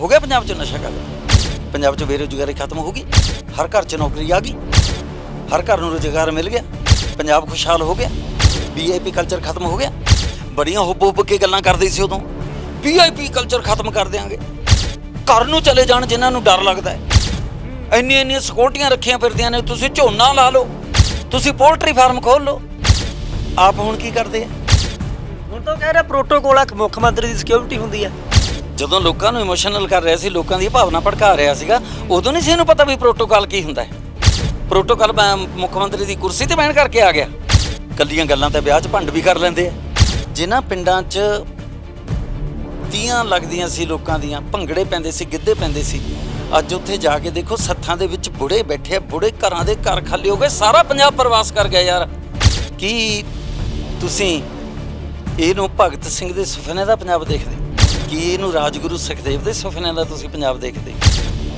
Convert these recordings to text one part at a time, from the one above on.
ਹੋ ਗਿਆ ਪੰਜਾਬ 'ਚ ਨਸ਼ਾ ਕਰ। ਪੰਜਾਬ 'ਚ ਬੇਰੁਜ਼ਗਾਰੀ ਖਤਮ ਹੋ ਗਈ। ਹਰ ਘਰ 'ਚ ਨੌਕਰੀ ਆ ਗਈ। ਹਰ ਘਰ ਨੂੰ ਰੁਜ਼ਗਾਰ ਮਿਲ ਗਿਆ। ਪੰਜਾਬ ਖੁਸ਼ਹਾਲ ਹੋ ਗਿਆ। ਵੀਆਈਪੀ ਕਲਚਰ ਖਤਮ ਹੋ ਗਿਆ। ਬੜੀਆਂ ਹੁੱਬ ਹੁੱਬ ਕੇ ਗੱਲਾਂ ਕਰਦੇ ਸੀ ਉਦੋਂ। ਵੀਆਈਪੀ ਕਲਚਰ ਖਤਮ ਕਰ ਦਿਆਂਗੇ। ਘਰ ਨੂੰ ਚਲੇ ਜਾਣ ਜਿਨ੍ਹਾਂ ਨੂੰ ਡਰ ਲੱਗਦਾ ਹੈ। ਇੰਨੀਆਂ ਇੰਨੀਆਂ ਸਿਕਿਉਰਟੀਆਂ ਰੱਖੀਆਂ ਫਿਰਦੀਆਂ ਨੇ। ਤੁਸੀਂ ਝੋਨਾ ਲਾ ਲਓ। ਤੁਸੀਂ ਪੋਲਟਰੀ ਫਾਰਮ ਖੋਲ ਲਓ। ਆਪ ਹੁਣ ਕੀ ਕਰਦੇ ਆ? ਹੁਣ ਤਾਂ ਕਹਿ ਰਿਹਾ ਪ੍ਰੋਟੋਕੋਲ ਆ। ਮੁੱਖ ਮੰਤਰੀ ਦੀ ਸਿਕਿਉਰਿਟੀ ਹੁੰਦੀ ਆ। ਜਦੋਂ ਲੋਕਾਂ ਨੂੰ ਇਮੋਸ਼ਨਲ ਕਰ ਰਿਹਾ ਸੀ, ਲੋਕਾਂ ਦੀ ਭਾਵਨਾ ਭੜਕਾ ਰਿਹਾ ਸੀਗਾ, ਉਦੋਂ ਨਹੀਂ ਸੀ ਇਹਨੂੰ ਪਤਾ ਵੀ ਪ੍ਰੋਟੋਕਾਲ ਕੀ ਹੁੰਦਾ ਹੈ। ਪ੍ਰੋਟੋਕਾਲ ਮੈਂ ਮੁੱਖ ਮੰਤਰੀ ਦੀ ਕੁਰਸੀ ਤੇ ਬਹਿਣ ਕਰਕੇ ਆ ਗਿਆ। ਕੱਲੀਆਂ ਗੱਲਾਂ ਤਾਂ ਵਿਆਹ 'ਚ ਭੰਡ ਵੀ ਕਰ ਲੈਂਦੇ ਆ। ਜਿਨ੍ਹਾਂ ਪਿੰਡਾਂ 'ਚ ਤੀਆਂ ਲੱਗਦੀਆਂ ਸੀ, ਲੋਕਾਂ ਦੀਆਂ, ਭੰਗੜੇ ਪੈਂਦੇ ਸੀ, ਗਿੱਧੇ ਪੈਂਦੇ ਸੀ, ਅੱਜ ਉੱਥੇ ਜਾ ਕੇ ਦੇਖੋ ਸੱਥਾਂ ਦੇ ਵਿੱਚ ਬੁੜੇ ਬੈਠੇ ਆ, ਬੁੜੇ ਘਰਾਂ ਦੇ ਘਰ ਖਾਲੀ ਹੋ ਗਏ, ਸਾਰਾ ਪੰਜਾਬ ਪ੍ਰਵਾਸ ਕਰ ਗਿਆ ਯਾਰ। ਕੀ ਤੁਸੀਂ ਇਹਨੂੰ ਭਗਤ ਸਿੰਘ ਦੇ ਸੁਪਨੇ ਦਾ ਪੰਜਾਬ ਦੇਖਦੇ? ਕੀ ਇਹਨੂੰ ਰਾਜਗੁਰੂ ਸੁਖਦੇਵ ਦੇ ਸੁਪਨਿਆਂ ਦਾ ਤੁਸੀਂ ਪੰਜਾਬ ਦੇਖਦੇ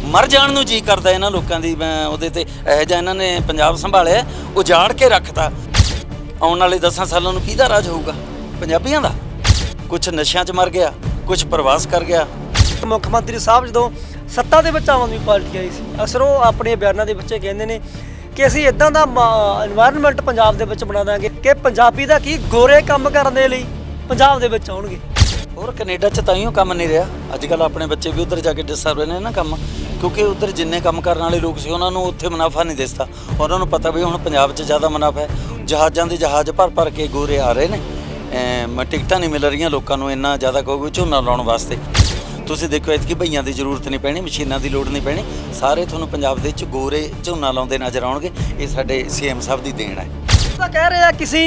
ਮਰ ਜਾਣ ਨੂੰ ਜੀ ਕਰਦਾ ਇਹਨਾਂ ਲੋਕਾਂ ਦੀ, ਮੈਂ ਉਹਦੇ ਤੇ ਇਹ ਜਾਂ ਇਹਨਾਂ ਨੇ ਪੰਜਾਬ ਸੰਭਾਲਿਆ, ਉਜਾੜ ਕੇ ਰੱਖਤਾ। ਆਉਣ ਵਾਲੇ 10 ਸਾਲਾਂ ਨੂੰ ਕਿਹਦਾ ਰਾਜ ਹੋਊਗਾ? ਪੰਜਾਬੀਆਂ ਦਾ? ਕੁਝ ਨਸ਼ਿਆਂ 'ਚ ਮਰ ਗਿਆ ਕੁਝ ਪ੍ਰਵਾਸ ਕਰ ਗਿਆ। ਮੁੱਖ ਮੰਤਰੀ ਸਾਹਿਬ ਜਦੋਂ ਸੱਤਾ ਦੇ ਵਿੱਚ ਆਮ ਆਦਮੀ ਪਾਰਟੀ ਆਈ ਸੀ, ਅਕਸਰ ਉਹ ਆਪਣੇ ਬਿਆਨਾਂ ਦੇ ਵਿੱਚ ਕਹਿੰਦੇ ਨੇ ਕਿ ਅਸੀਂ ਇਦਾਂ ਦਾ এনवायरमेंट ਪੰਜਾਬ ਦੇ ਵਿੱਚ ਬਣਾ ਦਾਂਗੇ ਕਿ ਪੰਜਾਬੀ ਦਾ ਕੀ ਗੋਰੇ ਕੰਮ ਕਰਨ ਦੇ ਲਈ ਪੰਜਾਬ ਦੇ ਵਿੱਚ ਆਉਣਗੇ। ਹੋਰ ਕੈਨੇਡਾ 'ਚ ਤਾਈਓ ਕੰਮ ਨਹੀਂ ਰਿਹਾ। ਅੱਜ ਕੱਲ ਆਪਣੇ ਬੱਚੇ ਵੀ ਉੱਧਰ ਜਾ ਕੇ ਡਿਸਟਰਬ ਰਹੇ ਨੇ ਨਾ ਕੰਮ, ਕਿਉਂਕਿ ਉੱਧਰ ਜਿੰਨੇ ਕੰਮ ਕਰਨ ਵਾਲੇ ਲੋਕ ਸੀ, ਉਹਨਾਂ ਨੂੰ ਉੱਥੇ ਮੁਨਾਫਾ ਨਹੀਂ ਦਿਸਦਾ। ਉਹਨਾਂ ਨੂੰ ਪਤਾ ਵੀ ਹੁਣ ਪੰਜਾਬ 'ਚ ਜ਼ਿਆਦਾ ਮੁਨਾਫਾ ਹੈ। ਜਹਾਜ਼ਾਂ ਦੇ ਜਹਾਜ਼ ਭਰ ਭਰ ਕੇ ਗੋਰੇ ਆ ਰਹੇ ਨੇ। ਐਮ ਟਿਕਟਾਂ ਨਹੀਂ ਮਿਲ ਰਹੀਆਂ ਲੋਕਾਂ ਨੂੰ ਇੰਨਾ ਜ਼ਿਆਦਾ ਕਹੋਗੇ ਝੋਨਾ ਲਾਉਣ ਵਾਸਤੇ। ਤੁਸੀਂ ਦੇਖੋ, ਇਤਕੀ ਭਈਆਂ ਦੀ ਜ਼ਰੂਰਤ ਨਹੀਂ ਪੈਣੀ, ਮਸ਼ੀਨਾਂ ਦੀ ਲੋੜ ਨਹੀਂ ਪੈਣੀ। ਸਾਰੇ ਤੁਹਾਨੂੰ ਪੰਜਾਬ ਦੇ ਵਿੱਚ ਗੋਰੇ ਝੋਨਾ ਲਾਉਂਦੇ ਨਜ਼ਰ ਆਉਣਗੇ। ਇਹ ਸਾਡੇ ਸੀਐਮ ਸਾਹਿਬ ਦੀ ਦੇਣ ਹੈ। ਤਾਂ ਕਹਿ ਰਹੇ ਆ ਕਿਸੇ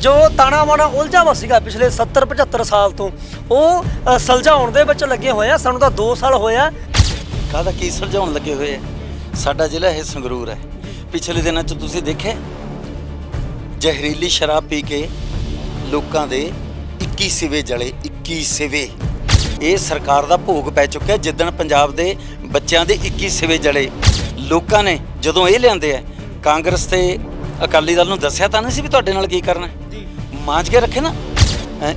ਜੋ ਤਾਣਾ ਵਾਣਾ ਉਲਝਾ ਵਾ ਸੀਗਾ ਪਿਛਲੇ 70 75 ਸਾਲ ਤੋਂ ਉਹ ਅ, ਸੁਲਝਾਉਣ ਦੇ ਵਿੱਚ ਲੱਗੇ ਹੋਏ ਆ ਸਾਨੂੰ ਤਾਂ 2 ਸਾਲ ਹੋਇਆ ਕਾਹਦਾ ਕੀ ਸੁਲਝਾਉਣ ਲੱਗੇ ਹੋਏ ਆ? ਸਾਡਾ ਜ਼ਿਲ੍ਹਾ ਇਹ ਸੰਗਰੂਰ ਹੈ। ਪਿਛਲੇ ਦਿਨਾਂ 'ਚ ਤੁਸੀਂ ਦੇਖਿਆ? ਜ਼ਹਿਰੀਲੀ ਸ਼ਰਾਬ ਪੀ ਕੇ ਲੋਕਾਂ ਦੇ 21 ਸਿਵੇ ਜਲੇ 21 ਸਿਵੇ। ਇਹ ਸਰਕਾਰ ਦਾ ਭੋਗ ਪੈ ਚੁੱਕਿਆ ਜਿੱਦਣ ਪੰਜਾਬ ਦੇ ਬੱਚਿਆਂ ਦੇ 21 ਸਿਵੇ ਜਲੇ ਲੋਕਾਂ ਨੇ ਜਦੋਂ ਇਹ ਲਿਆਂਦੇ ਆ ਕਾਂਗਰਸ ਤੇ ਅਕਾਲੀ ਦਲ ਨੂੰ ਦੱਸਿਆ ਤਾਂ ਨਹੀਂ ਸੀ ਵੀ ਤੁਹਾਡੇ ਨਾਲ ਕੀ ਕਰਨਾ। ਜੀ। ਮਾਂਜ ਕੇ ਰੱਖੇ ਨਾ।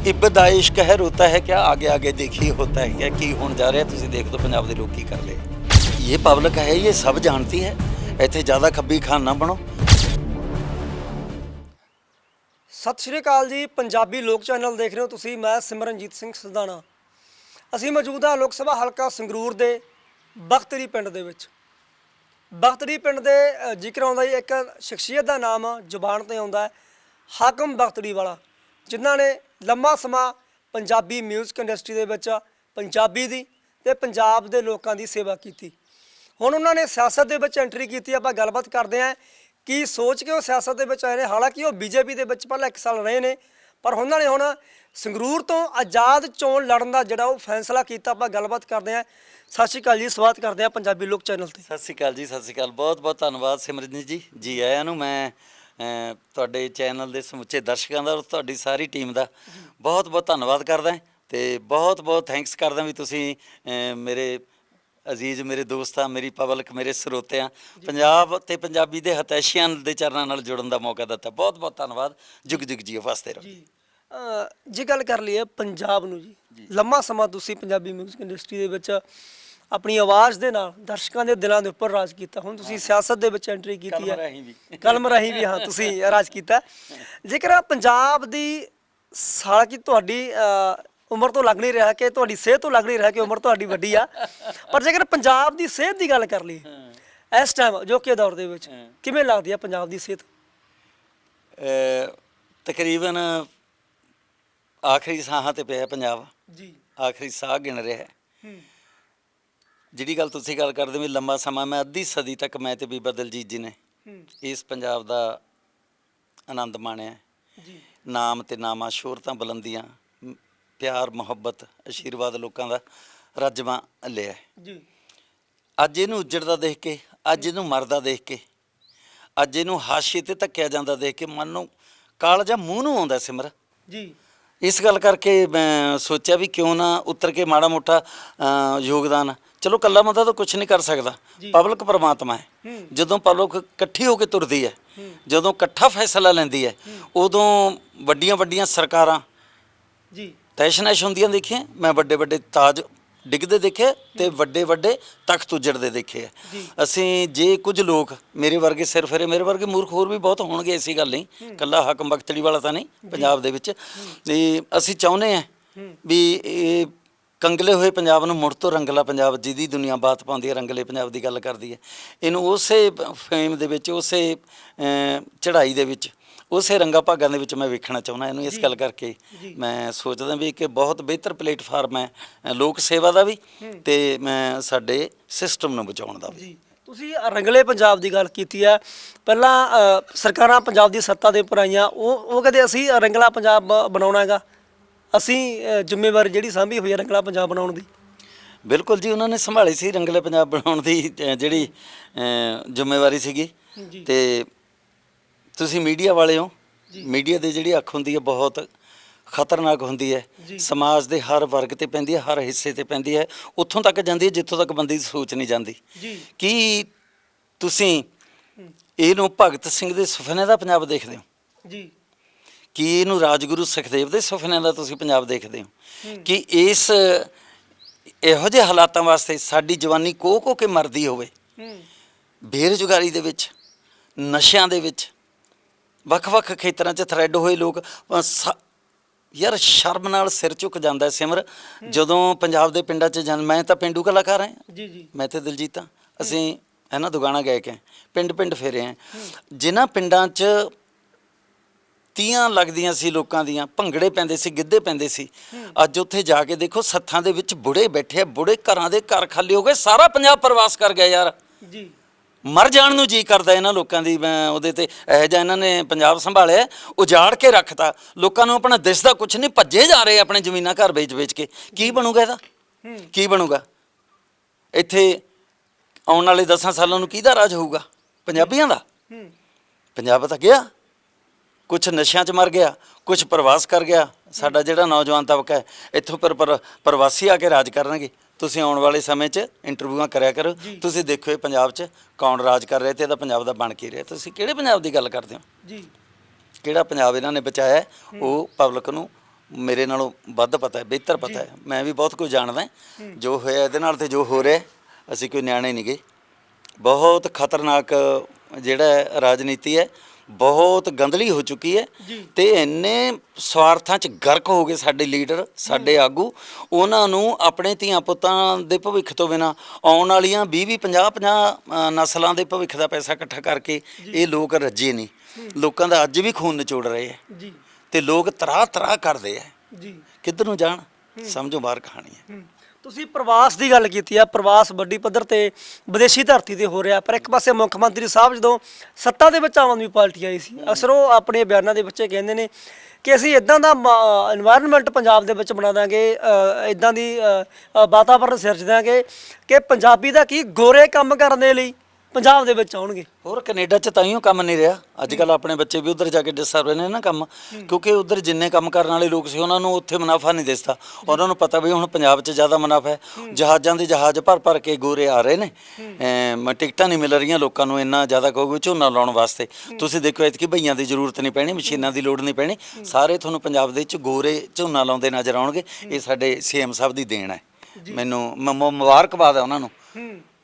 ਇਬਦ ਇਸ਼ਕ ਹੈ ਰੋਤਾ ਹੈ ਕਿਆ ਆਗੇ ਆਗੇ ਦੇਖੀ ਹੋਤਾ ਹੈ ਕਿਆ ਕੀ ਹੋਣ ਜਾ ਰਿਹਾ ਤੁਸੀਂ ਦੇਖ ਲਓ ਪੰਜਾਬ ਦੇ ਲੋਕ ਕੀ ਕਰ ਰਹੇ ਇਹ ਪਬਲਿਕ ਹੈ ਇਹ ਸਭ ਜਾਣਤੀ ਹੈ। ਇੱਥੇ ਜ਼ਿਆਦਾ ਖੱਬੀ ਖਾਨ ਨਾ ਬਣੋ। ਸਤਿ ਸ਼੍ਰੀ ਅਕਾਲ ਜੀ ਪੰਜਾਬੀ ਲੋਕ ਚੈਨਲ ਦੇਖ ਰਹੇ ਹੋ ਤੁਸੀਂ ਮੈਂ ਸਿਮਰਨਜੀਤ ਸਿੰਘ ਸਦਾਣਾ ਅਸੀਂ ਮੌਜੂਦ ਹਾਂ ਲੋਕ ਸਭਾ ਹਲਕਾ ਸੰਗਰੂਰ ਦੇ ਬਖਤਰੀ ਪਿੰਡ ਦੇ ਵਿੱਚ। ਬਖਤਰੀ ਪਿੰਡ ਦੇ ਅ, ਜ਼ਿਕਰ ਆਉਂਦਾ ਜੀ ਇੱਕ ਸ਼ਖਸੀਅਤ ਦਾ ਨਾਮ ਜ਼ੁਬਾਨ ਤੇ ਆਉਂਦਾ ਹੈ ਹਾਕਮ ਬਖਤਰੀ ਵਾਲਾ ਜਿਨ੍ਹਾਂ ਨੇ ਲੰਮਾ ਸਮਾਂ ਪੰਜਾਬੀ ਮਿਊਜ਼ਿਕ ਇੰਡਸਟਰੀ ਦੇ ਵਿੱਚ ਪੰਜਾਬੀ ਦੀ ਤੇ ਪੰਜਾਬ ਦੇ ਲੋਕਾਂ ਦੀ ਸੇਵਾ ਕੀਤੀ। ਹੁਣ ਉਹਨਾਂ ਨੇ ਸਿਆਸਤ ਦੇ ਵਿੱਚ ਐਂਟਰੀ ਕੀਤੀ ਆਪਾਂ ਗੱਲਬਾਤ ਕਰਦੇ ਹਾਂ ਕੀ ਸੋਚ ਕੇ ਉਹ ਸਿਆਸਤ ਦੇ ਵਿੱਚ ਆਏ ਨੇ? ਹਾਲਾਂਕਿ ਉਹ ਬੀਜੇਪੀ ਦੇ ਵਿੱਚ ਪਹਿਲਾਂ 1 ਸਾਲ ਰਹੇ ਨੇ ਪਰ ਉਹਨਾਂ ਨੇ ਹੁਣ ਸੰਗਰੂਰ ਤੋਂ ਆਜ਼ਾਦ ਚੋਣ ਲੜਨ ਦਾ ਜਿਹੜਾ ਉਹ ਫੈਸਲਾ ਕੀਤਾ, ਆਪਾਂ ਗੱਲਬਾਤ ਕਰਦੇ ਹਾਂ। ਸਤਿ ਸ਼੍ਰੀ ਅਕਾਲ ਜੀ, ਸਵਾਗਤ ਕਰਦੇ ਹਾਂ ਪੰਜਾਬੀ ਲੋਕ ਚੈਨਲ ਤੇ। ਸਤਿ ਸ਼੍ਰੀ ਅਕਾਲ ਜੀ, ਸਤਿ ਸ਼੍ਰੀ ਅਕਾਲ। ਬਹੁਤ ਬਹੁਤ ਧੰਨਵਾਦ ਸਿਮਰਨਜੀਤ ਜੀ ਜੀ ਆਇਆਂ ਨੂੰ। ਮੈਂ ਤੁਹਾਡੇ ਚੈਨਲ ਦੇ ਸਮੁੱਚੇ ਦਰਸ਼ਕਾਂ ਦਾ ਔਰ ਤੁਹਾਡੀ ਸਾਰੀ ਟੀਮ ਦਾ ਬਹੁਤ ਬਹੁਤ ਧੰਨਵਾਦ ਕਰਦਾ ਹਾਂ। ਤੇ ਬਹੁਤ ਬਹੁਤ ਥੈਂਕਸ ਕਰਦਾ ਵੀ ਤੁਸੀਂ ਮੇਰੇ ਅਜ਼ੀਜ਼ ਮੇਰੇ ਦੋਸਤਾਂ ਮੇਰੀ ਪਬਲਿਕ ਮੇਰੇ ਸਰੋਤਿਆਂ ਪੰਜਾਬ ਤੇ ਪੰਜਾਬੀ ਦੇ ਹਤੈਸ਼ੀਆਂ ਦੇ ਚਰਨਾਂ ਨਾਲ ਜੁੜਨ ਦਾ ਮੌਕਾ ਦਿੱਤਾ। ਬਹੁਤ ਬਹੁਤ ਧੰਨਵਾਦ। ਜੁਗ ਜੁਗ ਜੀਓ ਵਾਸਤੇ ਰਹੋ। ਜੀ। ਜੇ ਗੱਲ ਕਰ ਲਈਏ ਪੰਜਾਬ ਨੂੰ ਜੀ ਲੰਮਾ ਸਮਾਂ ਤੁਸੀਂ ਪੰਜਾਬੀ 뮤직 ਇੰਡਸਟਰੀ ਦੇ ਵਿੱਚ ਆਪਣੀ ਆਵਾਜ਼ ਦੇ ਨਾਲ ਦਰਸ਼ਕਾਂ ਦੇ ਦਿਲਾਂ ਦੇ ਉੱਪਰ ਰਾਜ ਕੀਤਾ। ਹੁਣ ਤੁਸੀਂ ਸਿਆਸਤ ਦੇ ਵਿੱਚ ਐਂਟਰੀ ਕੀਤੀ ਕਲਮ ਹੈ। ਰਾਹੀਂ ਵੀ। ਕਲਮ ਰਾਹੀਂ ਵੀ ਹਾਂ ਤੁਸੀਂ ਰਾਜ ਕੀਤਾ। ਜੇਕਰ ਪੰਜਾਬ ਦੀ ਸਾਲ ਕੀ ਤੁਹਾਡੀ ਉਮਰ ਤੋਂ ਲੱਗ ਨਹੀਂ ਰਿਹਾ ਕਿ ਤੁਹਾਡੀ ਸਿਹਤ ਤੋਂ ਲੱਗ ਨਹੀਂ ਰਿਹਾ ਕਿ ਉਮਰ ਤੁਹਾਡੀ ਵੱਡੀ ਆ। ਪਰ ਜੇਕਰ ਪੰਜਾਬ ਦੀ ਸਿਹਤ ਦੀ ਗੱਲ ਕਰ ਲਈਏ ਇਸ ਟਾਈਮ ਜੋ ਕਿ ਦੌਰ ਦੇ ਵਿੱਚ ਕਿਵੇਂ ਲੱਗਦੀ ਹੈ ਪੰਜਾਬ ਦੀ ਸਿਹਤ? ਤਕਰੀਬਨ ਆਖਰੀ ਸਾਹਾਂ ਤੇ ਪਿਆ ਪੰਜਾਬ। ਜੀ। ਆਖਰੀ ਸਾਹ ਗਿਣ ਰਿਹਾ। ਹੈ। ਜਿਹੜੀ ਗੱਲ ਤੁਸੀਂ ਗੱਲ ਕਰਦੇ ਵੀ ਲੰਮਾ ਸਮਾਂ ਮੈਂ ਅੱਧੀ ਸਦੀ ਤੱਕ ਮੈਂ ਤੇ ਬੀਬਾ ਦਲਜੀਤ ਜੀ ਨੇ ਇਸ ਪੰਜਾਬ ਦਾ ਆਨੰਦ ਮਾਣਿਆ। ਜੀ। ਨਾਮ ਤੇ ਨਾਮਾਂ ਸ਼ੋਹਰਤਾਂ ਬੁਲੰਦੀਆਂ। ਪਿਆਰ ਮੁਹੱਬਤ ਆਸ਼ੀਰਵਾਦ ਲੋਕਾਂ ਦਾ ਰੱਜਵਾ ਲਿਆ ਹੈ। ਜੀ ਅੱਜ ਇਹਨੂੰ ਉੱਜੜਦਾ ਦੇਖ ਕੇ ਅੱਜ ਇਹਨੂੰ ਮਰਦਾ ਦੇਖ ਕੇ ਅੱਜ ਇਹਨੂੰ ਹਾਸ਼ੀ ਤੇ ਧੱਕਿਆ ਜਾਂਦਾ ਦੇਖ ਕੇ ਮਨ ਨੂੰ ਕਾਲ ਜਾਂ ਮੂੰਹ ਨੂੰ ਆਉਂਦਾ ਸਿਮਰ ਜੀ ਇਸ ਗੱਲ ਕਰਕੇ ਮੈਂ ਸੋਚਿਆ ਵੀ ਕਿਉਂ ਨਾ ਉਤਰ ਕੇ ਮਾੜਾ ਮੋਟਾ ਅ, ਯੋਗਦਾਨ ਚਲੋ ਕੱਲਾ ਬੰਦਾ ਤਾਂ ਕੁਝ ਨਹੀਂ ਕਰ ਸਕਦਾ ਜੀ। ਪਬਲਿਕ ਪਰਮਾਤਮਾ ਹੈ ਹੂੰ। ਜਦੋਂ ਪਬਲਿਕ ਇਕੱਠੀ ਹੋ ਕੇ ਤੁਰਦੀ ਹੈ ਹੂੰ। ਜਦੋਂ ਇਕੱਠਾ ਫੈਸਲਾ ਲੈਂਦੀ ਹੈ ਉਦੋਂ ਵੱਡੀਆਂ ਵੱਡੀਆਂ ਸਰਕਾਰਾਂ ਜੀ ਤੈਸ਼ਨੈਸ਼ ਹੁੰਦੀਆਂ ਦੇਖੀਆਂ ਮੈਂ ਵੱਡੇ ਵੱਡੇ ਤਾਜ ਡਿੱਗਦੇ ਦੇਖੇ ਤੇ ਵੱਡੇ ਵੱਡੇ ਤਖਤ ਉਜੜਦੇ ਦੇਖੇ ਆ। ਅਸੀਂ ਜੇ ਕੁਝ ਲੋਕ ਮੇਰੇ ਵਰਗੇ ਸਿਰ ਫੇਰੇ ਮੇਰੇ ਵਰਗੇ ਮੂਰਖ ਹੋਰ ਵੀ ਬਹੁਤ ਹੋਣਗੇ ਐਸੀ ਗੱਲ ਨਹੀਂ ਕੱਲਾ ਹਾਕਮ ਬਖਤੜੀ ਵਾਲਾ ਤਾਂ ਨਹੀਂ ਪੰਜਾਬ ਦੇ ਵਿੱਚ। ਤੇ ਅਸੀਂ ਚਾਹੁੰਦੇ ਆ ਵੀ ਇਹ ਕੰਗਲੇ ਹੋਏ ਪੰਜਾਬ ਨੂੰ ਮੁੜ ਤੋਂ ਰੰਗਲਾ ਪੰਜਾਬ ਜਿਹਦੀ ਦੁਨੀਆ ਬਾਤ ਪਾਉਂਦੀ ਹੈ ਰੰਗਲੇ ਪੰਜਾਬ ਦੀ ਗੱਲ ਕਰਦੀ ਹੈ। ਇਹਨੂੰ ਉਸੇ ਫੇਮ ਦੇ ਵਿੱਚ ਉਸੇ ਅਮ, ਚੜ੍ਹਾਈ ਦੇ ਵਿੱਚ ਉਸੇ ਰੰਗਾ ਭਾਗਾਂ ਦੇ ਵਿੱਚ ਮੈਂ ਵੇਖਣਾ ਚਾਹੁੰਦਾ ਇਹਨੂੰ ਇਸ ਗੱਲ ਕਰਕੇ ਮੈਂ ਸੋਚਦਾ ਵੀ ਕਿ ਬਹੁਤ ਬਿਹਤਰ ਪਲੇਟਫਾਰਮ ਹੈ ਲੋਕ ਸੇਵਾ ਦਾ ਵੀ ਤੇ ਮੈਂ ਸਾਡੇ ਸਿਸਟਮ ਨੂੰ ਬਚਾਉਣ ਦਾ ਵੀ। ਤੁਸੀਂ ਰੰਗਲੇ ਪੰਜਾਬ ਦੀ ਗੱਲ ਕੀਤੀ ਹੈ ਪਹਿਲਾਂ ਸਰਕਾਰਾਂ ਪੰਜਾਬ ਦੀ ਸੱਤਾ ਦੇ ਉੱਪਰ ਆਈਆਂ ਉਹ ਉਹ ਕਹਿੰਦੇ ਅਸੀਂ ਰੰਗਲਾ ਪੰਜਾਬ ਬਣਾਉਣਾ ਹੈਗਾ। ਅਸੀਂ ਜ਼ਿੰਮੇਵਾਰੀ ਜਿਹੜੀ ਸਾਂਭੀ ਹੋਈ ਹੈ ਰੰਗਲਾ ਪੰਜਾਬ ਬਣਾਉਣ ਦੀ। ਬਿਲਕੁਲ ਜੀ ਉਹਨਾਂ ਨੇ ਸੰਭਾਲੀ ਸੀ ਰੰਗਲੇ ਪੰਜਾਬ ਬਣਾਉਣ ਦੀ ਜਿਹੜੀ ਜ਼ਿੰਮੇਵਾਰੀ ਸੀਗੀ। ਤੇ ਤੁਸੀਂ ਮੀਡੀਆ ਵਾਲੇ ਹੋ। ਮੀਡੀਆ ਦੀ ਜਿਹੜੀ ਅੱਖ ਹੁੰਦੀ ਹੈ ਬਹੁਤ ਖਤਰਨਾਕ ਹੁੰਦੀ ਹੈ। ਸਮਾਜ ਦੇ ਹਰ ਵਰਗ ਤੇ ਪੈਂਦੀ ਹੈ ਹਰ ਹਿੱਸੇ ਤੇ ਪੈਂਦੀ ਹੈ। ਉੱਥੋਂ ਤੱਕ ਜਾਂਦੀ ਹੈ ਜਿੱਥੋਂ ਤੱਕ ਬੰਦੇ ਦੀ ਸੋਚ ਨਹੀਂ ਜਾਂਦੀ। ਜੀ। ਕੀ ਤੁਸੀਂ ਇਹਨੂੰ ਭਗਤ ਸਿੰਘ ਦੇ ਸੁਪਨੇ ਦਾ ਪੰਜਾਬ ਦੇਖਦੇ ਹੋ? ਜੀ। ਕੀ ਇਹਨੂੰ ਰਾਜਗੁਰੂ ਸੁਖਦੇਵ ਦੇ ਸੁਪਨਿਆਂ ਦਾ ਤੁਸੀਂ ਪੰਜਾਬ ਦੇਖਦੇ ਹੋ? ਕਿ ਇਸ ਇਹੋ ਜਿਹੇ ਹਾਲਾਤਾਂ ਵਾਸਤੇ ਸਾਡੀ ਜਵਾਨੀ ਕੋਹ ਕੋ ਕੇ ਮਰਦੀ ਹੋਵੇ? ਹੂੰ। ਬੇਰੁਜ਼ਗਾਰੀ ਦੇ ਵਿੱਚ ਨਸ਼ਿਆਂ ਦੇ ਵਿੱਚ ਵੱਖ-ਵੱਖ ਖੇਤਰਾਂ 'ਚ ਥਰੈਡ ਹੋਏ ਲੋਕ ਯਾਰ ਸ਼ਰਮ ਨਾਲ ਸਿਰ ਝੁਕ ਜਾਂਦਾ ਸਿਮਰ। ਜਦੋਂ ਪੰਜਾਬ ਦੇ ਪਿੰਡਾਂ 'ਚ ਜਾਂ ਮੈਂ ਤਾਂ ਪਿੰਡੂ ਕਲਾਕਾਰ ਹਾਂ। ਜੀ ਜੀ। ਮੈਂ ਤੇ ਦਿਲਜੀਤ ਹਾਂ। ਅਸੀਂ ਹੈ ਨਾ ਦੁਗਾਣਾ ਗਏ ਕੇ ਪਿੰਡ ਪਿੰਡ ਫੇਰੇ ਆ ਜਿਨ੍ਹਾਂ ਪਿੰਡਾਂ 'ਚ ਤੀਆਂ ਲੱਗਦੀਆਂ ਸੀ ਲੋਕਾਂ ਦੀਆਂ ਭੰਗੜੇ ਪੈਂਦੇ ਸੀ ਗਿੱਧੇ ਪੈਂਦੇ ਸੀ ਅੱਜ ਉੱਥੇ ਜਾ ਕੇ ਦੇਖੋ ਸੱਥਾਂ ਦੇ ਵਿੱਚ ਬੁੜੇ ਬੈਠੇ ਆ ਬੁੜੇ ਘਰਾਂ ਦੇ ਘਰ ਖਾਲੀ ਹੋ ਗਏ ਸਾਰਾ ਪੰਜਾਬ ਪ੍ਰਵਾਸ ਕਰ ਗਿਆ ਯਾਰ। ਜੀ। ਮਰ ਜਾਣ ਨੂੰ ਜੀ ਕਰਦਾ ਇਹਨਾਂ ਲੋਕਾਂ ਦੀ ਮੈਂ ਉਹਦੇ ਤੇ ਇਹੋ ਜਿਹਾ ਇਹਨਾਂ ਨੇ ਪੰਜਾਬ ਸੰਭਾਲਿਆ ਉਜਾੜ ਕੇ ਰੱਖਤਾ। ਲੋਕਾਂ ਨੂੰ ਆਪਣਾ ਦਿਸਦਾ ਕੁਝ ਨਹੀਂ ਭੱਜੇ ਜਾ ਰਹੇ ਆਪਣੇ ਜ਼ਮੀਨਾਂ ਘਰ ਵੇਚ-ਵੇਚ ਕੇ। ਕੀ ਬਣੂਗਾ ਇਹਦਾ? ਕੀ ਬਣੂਗਾ? ਇੱਥੇ ਆਉਣ ਵਾਲੇ 10 ਸਾਲਾਂ ਨੂੰ ਕਿਹਦਾ ਰਾਜ ਹੋਊਗਾ? ਪੰਜਾਬੀਆਂ ਦਾ? ਪੰਜਾਬ ਤਾਂ ਗਿਆ। ਕੁਝ ਨਸ਼ਿਆਂ 'ਚ ਮਰ ਗਿਆ ਕੁਝ ਪ੍ਰਵਾਸ ਕਰ ਗਿਆ। ਸਾਡਾ ਜਿਹੜਾ ਨੌਜਵਾਨ ਤਬਕਾ ਹੈ ਇੱਥੋਂ ਪਰ- ਪ੍ਰਵਾਸੀ ਆ ਕੇ ਰਾਜ ਕਰਨਗੇ। ਤੁਸੀਂ ਆਉਣ ਵਾਲੇ ਸਮੇਂ 'ਚ ਇੰਟਰਵਿਊਆਂ ਕਰਿਆ ਕਰੋ। ਤੁਸੀਂ ਦੇਖੋ ਇਹ ਪੰਜਾਬ 'ਚ ਕੌਣ ਰਾਜ ਕਰ ਰਿਹਾ ਤੇ ਇਹਦਾ ਪੰਜਾਬ ਦਾ ਬਣ ਕੀ ਰਿਹਾ। ਤੁਸੀਂ ਕਿਹੜੇ ਪੰਜਾਬ ਦੀ ਗੱਲ ਕਰਦੇ ਹੋ? ਜੀ। ਕਿਹੜਾ ਪੰਜਾਬ ਇਹਨਾਂ ਨੇ ਬਚਾਇਆ ਉਹ ਪਬਲਿਕ ਨੂੰ ਮੇਰੇ ਨਾਲੋਂ ਵੱਧ ਪਤਾ ਹੈ ਬਿਹਤਰ ਪਤਾ ਹੈ। ਮੈਂ ਵੀ ਬਹੁਤ ਕੁਝ ਜਾਣਦਾ ਜੋ ਹੋਇਆ ਇਹਦੇ ਨਾਲ ਤੇ ਜੋ ਹੋ ਰਿਹਾ ਅਸੀਂ ਕੋਈ ਨਿਆਣੇ ਨਹੀਂਗੇ ਬਹੁਤ ਖਤਰਨਾਕ ਜਿਹੜਾ ਰਾਜਨੀਤੀ ਹੈ ਬਹੁਤ ਗੰਦਲੀ ਹੋ ਚੁੱਕੀ ਹੈ। ਤੇ ਇੰਨੇ ਸਵਾਰਥਾਂ 'ਚ ਗਰਕ ਹੋ ਗਏ ਸਾਡੇ ਲੀਡਰ ਸਾਡੇ ਆਗੂ। ਉਹਨਾਂ ਨੂੰ ਆਪਣੇ ਧੀਆਂ ਪੁੱਤਾਂ ਦੇ ਭਵਿੱਖ ਤੋਂ ਬਿਨਾ ਆਉਣ ਵਾਲੀਆਂ 20 20 50 50 ਨਸਲਾਂ ਦੇ ਭਵਿੱਖ ਦਾ ਪੈਸਾ ਇਕੱਠਾ ਕਰਕੇ ਇਹ ਲੋਕ ਰੱਜੇ ਨਹੀਂ ਲੋਕਾਂ ਦਾ ਅੱਜ ਵੀ ਖੂਨ ਨਿਚੋੜ ਰਹੇ ਹੈ। ਜੀ। ਤੇ ਲੋਕ ਤਰਾ ਤਰਾ ਕਰਦੇ ਹੈ। ਜੀ। ਕਿੱਧਰ ਨੂੰ ਜਾਣ? ਸਮਝੋ ਬਾਹਰ ਕਹਾਣੀ ਹੂੰ। ਤੁਸੀਂ ਪ੍ਰਵਾਸ ਦੀ ਗੱਲ ਕੀਤੀ ਆ, ਪ੍ਰਵਾਸ ਵੱਡੀ ਪੱਧਰ ਤੇ ਵਿਦੇਸ਼ੀ ਧਰਤੀ ਤੇ ਹੋ ਰਿਹਾ, ਪਰ ਇੱਕ ਪਾਸੇ ਮੁੱਖ ਮੰਤਰੀ ਸਾਹਿਬ ਜਦੋਂ ਸੱਤਾ ਦੇ ਵਿੱਚ ਆਮ ਆਦਮੀ ਪਾਰਟੀ ਆਈ ਸੀ ਅਸਰ ਉਹ ਆਪਣੇ ਬਿਆਨਾਂ ਦੇ ਵਿੱਚ ਕਹਿੰਦੇ ਨੇ ਕਿ ਅਸੀਂ ਇਦਾਂ ਦਾ এনवायरमेंट ਪੰਜਾਬ ਦੇ ਵਿੱਚ ਬਣਾ ਦਾਂਗੇ ਇਦਾਂ ਦੀ ਵਾਤਾਵਰਨ ਸਿਰਜ ਦਾਂਗੇ ਕਿ ਪੰਜਾਬੀ ਦਾ ਕੀ ਗੋਰੇ ਕੰਮ ਕਰਨ ਦੇ ਲਈ। ਪੰਜਾਬ ਦੇ ਵਿੱਚ ਆਉਣਗੇ। ਹੋਰ ਕੈਨੇਡਾ ਚ ਤਾਈਓ ਕੰਮ ਨਹੀਂ ਰਿਹਾ। ਅੱਜ ਕੱਲ ਆਪਣੇ ਬੱਚੇ ਵੀ ਉਧਰ ਜਾ ਕੇ ਡਿਸਰ ਰਹੇ ਨੇ ਨਾ ਕੰਮ। ਕਿਉਂਕਿ ਉਧਰ ਜਿੰਨੇ ਕੰਮ ਕਰਨ ਵਾਲੇ ਲੋਕ ਸੀ ਉਹਨਾਂ ਨੂੰ ਉੱਥੇ ਮੁਨਾਫਾ ਨਹੀਂ ਦਿਸਦਾ। ਉਹਨਾਂ ਨੂੰ ਪਤਾ ਵੀ ਹੁਣ ਪੰਜਾਬ 'ਚ ਜ਼ਿਆਦਾ ਮੁਨਾਫਾ ਹੈ। ਜਹਾਜ਼ਾਂ ਦੇ ਜਹਾਜ਼ ਭਰ ਭਰ ਕੇ ਗੋਰੇ ਆ ਰਹੇ ਨੇ। ਅਮ ਟਿਕਟਾਂ ਨਹੀਂ ਮਿਲ ਰਹੀਆਂ ਲੋਕਾਂ ਨੂੰ ਇੰਨਾ ਜ਼ਿਆਦਾ ਕਹੋਗੇ ਝੋਨਾ ਲਾਉਣ ਵਾਸਤੇ। ਤੁਸੀਂ ਦੇਖੋ ਇਤਕੀ ਭਈਆਂ ਦੀ ਜ਼ਰੂਰਤ ਨਹੀਂ ਪੈਣੀ ਮਸ਼ੀਨਾਂ ਦੀ ਲੋੜ ਨਹੀਂ ਪੈਣੀ। ਸਾਰੇ ਤੁਹਾਨੂੰ ਪੰਜਾਬ ਦੇ ਵਿੱਚ ਗੋਰੇ ਝੋਨਾ ਲਾਉਂਦੇ ਨਜ਼ਰ ਆਉਣਗੇ। ਇਹ ਸਾਡੇ ਸੀਐਮ ਸਾਹਿਬ ਦੀ ਦੇਣ ਹੈ। ਮੈਨੂੰ ਮ- ਮ- ਮੁਬਾਰਕਬਾਦ ਹੈ ਉਹਨਾਂ ਨੂੰ।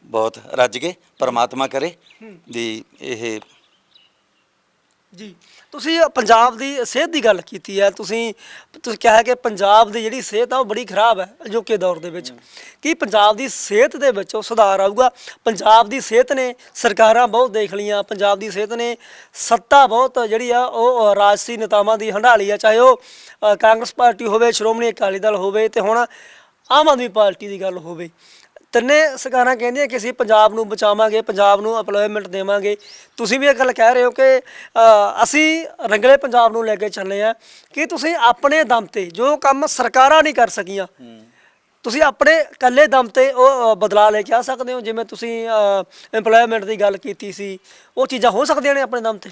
ਬਹੁਤ ਰੱਜ ਕੇ ਪਰਮਾਤਮਾ ਕਰੇ ਵੀ ਇਹ ਜੀ। ਤੁਸੀਂ ਪੰਜਾਬ ਦੀ ਸਿਹਤ ਦੀ ਗੱਲ ਕੀਤੀ ਹੈ ਤੁਸੀਂ ਤੁਸੀਂ ਕਿਹਾ ਕਿ ਪੰਜਾਬ ਦੀ ਜਿਹੜੀ ਸਿਹਤ ਆ ਉਹ ਬੜੀ ਖਰਾਬ ਹੈ ਅਜੋਕੇ ਦੌਰ ਦੇ ਵਿੱਚ। ਕੀ ਪੰਜਾਬ ਦੀ ਸਿਹਤ ਦੇ ਵਿੱਚ ਉਹ ਸੁਧਾਰ ਆਊਗਾ? ਪੰਜਾਬ ਦੀ ਸਿਹਤ ਨੇ ਸਰਕਾਰਾਂ ਬਹੁਤ ਦੇਖ ਲਈਆਂ ਪੰਜਾਬ ਦੀ ਸਿਹਤ ਨੇ ਸੱਤਾ ਬਹੁਤ ਜਿਹੜੀ ਆ ਉਹ ਰਾਜਸੀ ਨੇਤਾਵਾਂ ਦੀ ਹੰਡਾਲੀ ਆ ਚਾਹੇ ਉਹ ਅ, ਕਾਂਗਰਸ ਪਾਰਟੀ ਹੋਵੇ ਸ਼੍ਰੋਮਣੀ ਅਕਾਲੀ ਦਲ ਹੋਵੇ ਤੇ ਹੁਣ ਆਮ ਆਦਮੀ ਪਾਰਟੀ ਦੀ ਗੱਲ ਹੋਵੇ। ਤਿੰਨੇ ਸਰਕਾਰਾਂ ਕਹਿੰਦੀਆਂ ਕਿ ਅਸੀਂ ਪੰਜਾਬ ਨੂੰ ਬਚਾਵਾਂਗੇ ਪੰਜਾਬ ਨੂੰ ਐਮਪਲੋਇਮੈਂਟ ਦੇਵਾਂਗੇ। ਤੁਸੀਂ ਵੀ ਇਹ ਗੱਲ ਕਹਿ ਰਹੇ ਹੋ ਕਿ ਅਸੀਂ ਰੰਗਲੇ ਪੰਜਾਬ ਨੂੰ ਲੈ ਕੇ ਚੱਲੇ ਆ ਕਿ ਤੁਸੀਂ ਆਪਣੇ ਦਮ ਤੇ ਜੋ ਕੰਮ ਸਰਕਾਰਾਂ ਨਹੀਂ ਕਰ ਸਕੀਆਂ ਤੁਸੀਂ ਆਪਣੇ ਇਕੱਲੇ ਦਮ ਤੇ ਉਹ ਅ, ਬਦਲਾਅ ਲੈ ਕੇ ਆ ਸਕਦੇ ਹੋ। ਜਿਵੇਂ ਤੁਸੀਂ ਐਮਪਲੋਇਮੈਂਟ ਦੀ ਗੱਲ ਕੀਤੀ ਸੀ ਉਹ ਚੀਜ਼ਾਂ ਹੋ ਸਕਦੀਆਂ ਨੇ ਆਪਣੇ ਦਮ ਤੇ?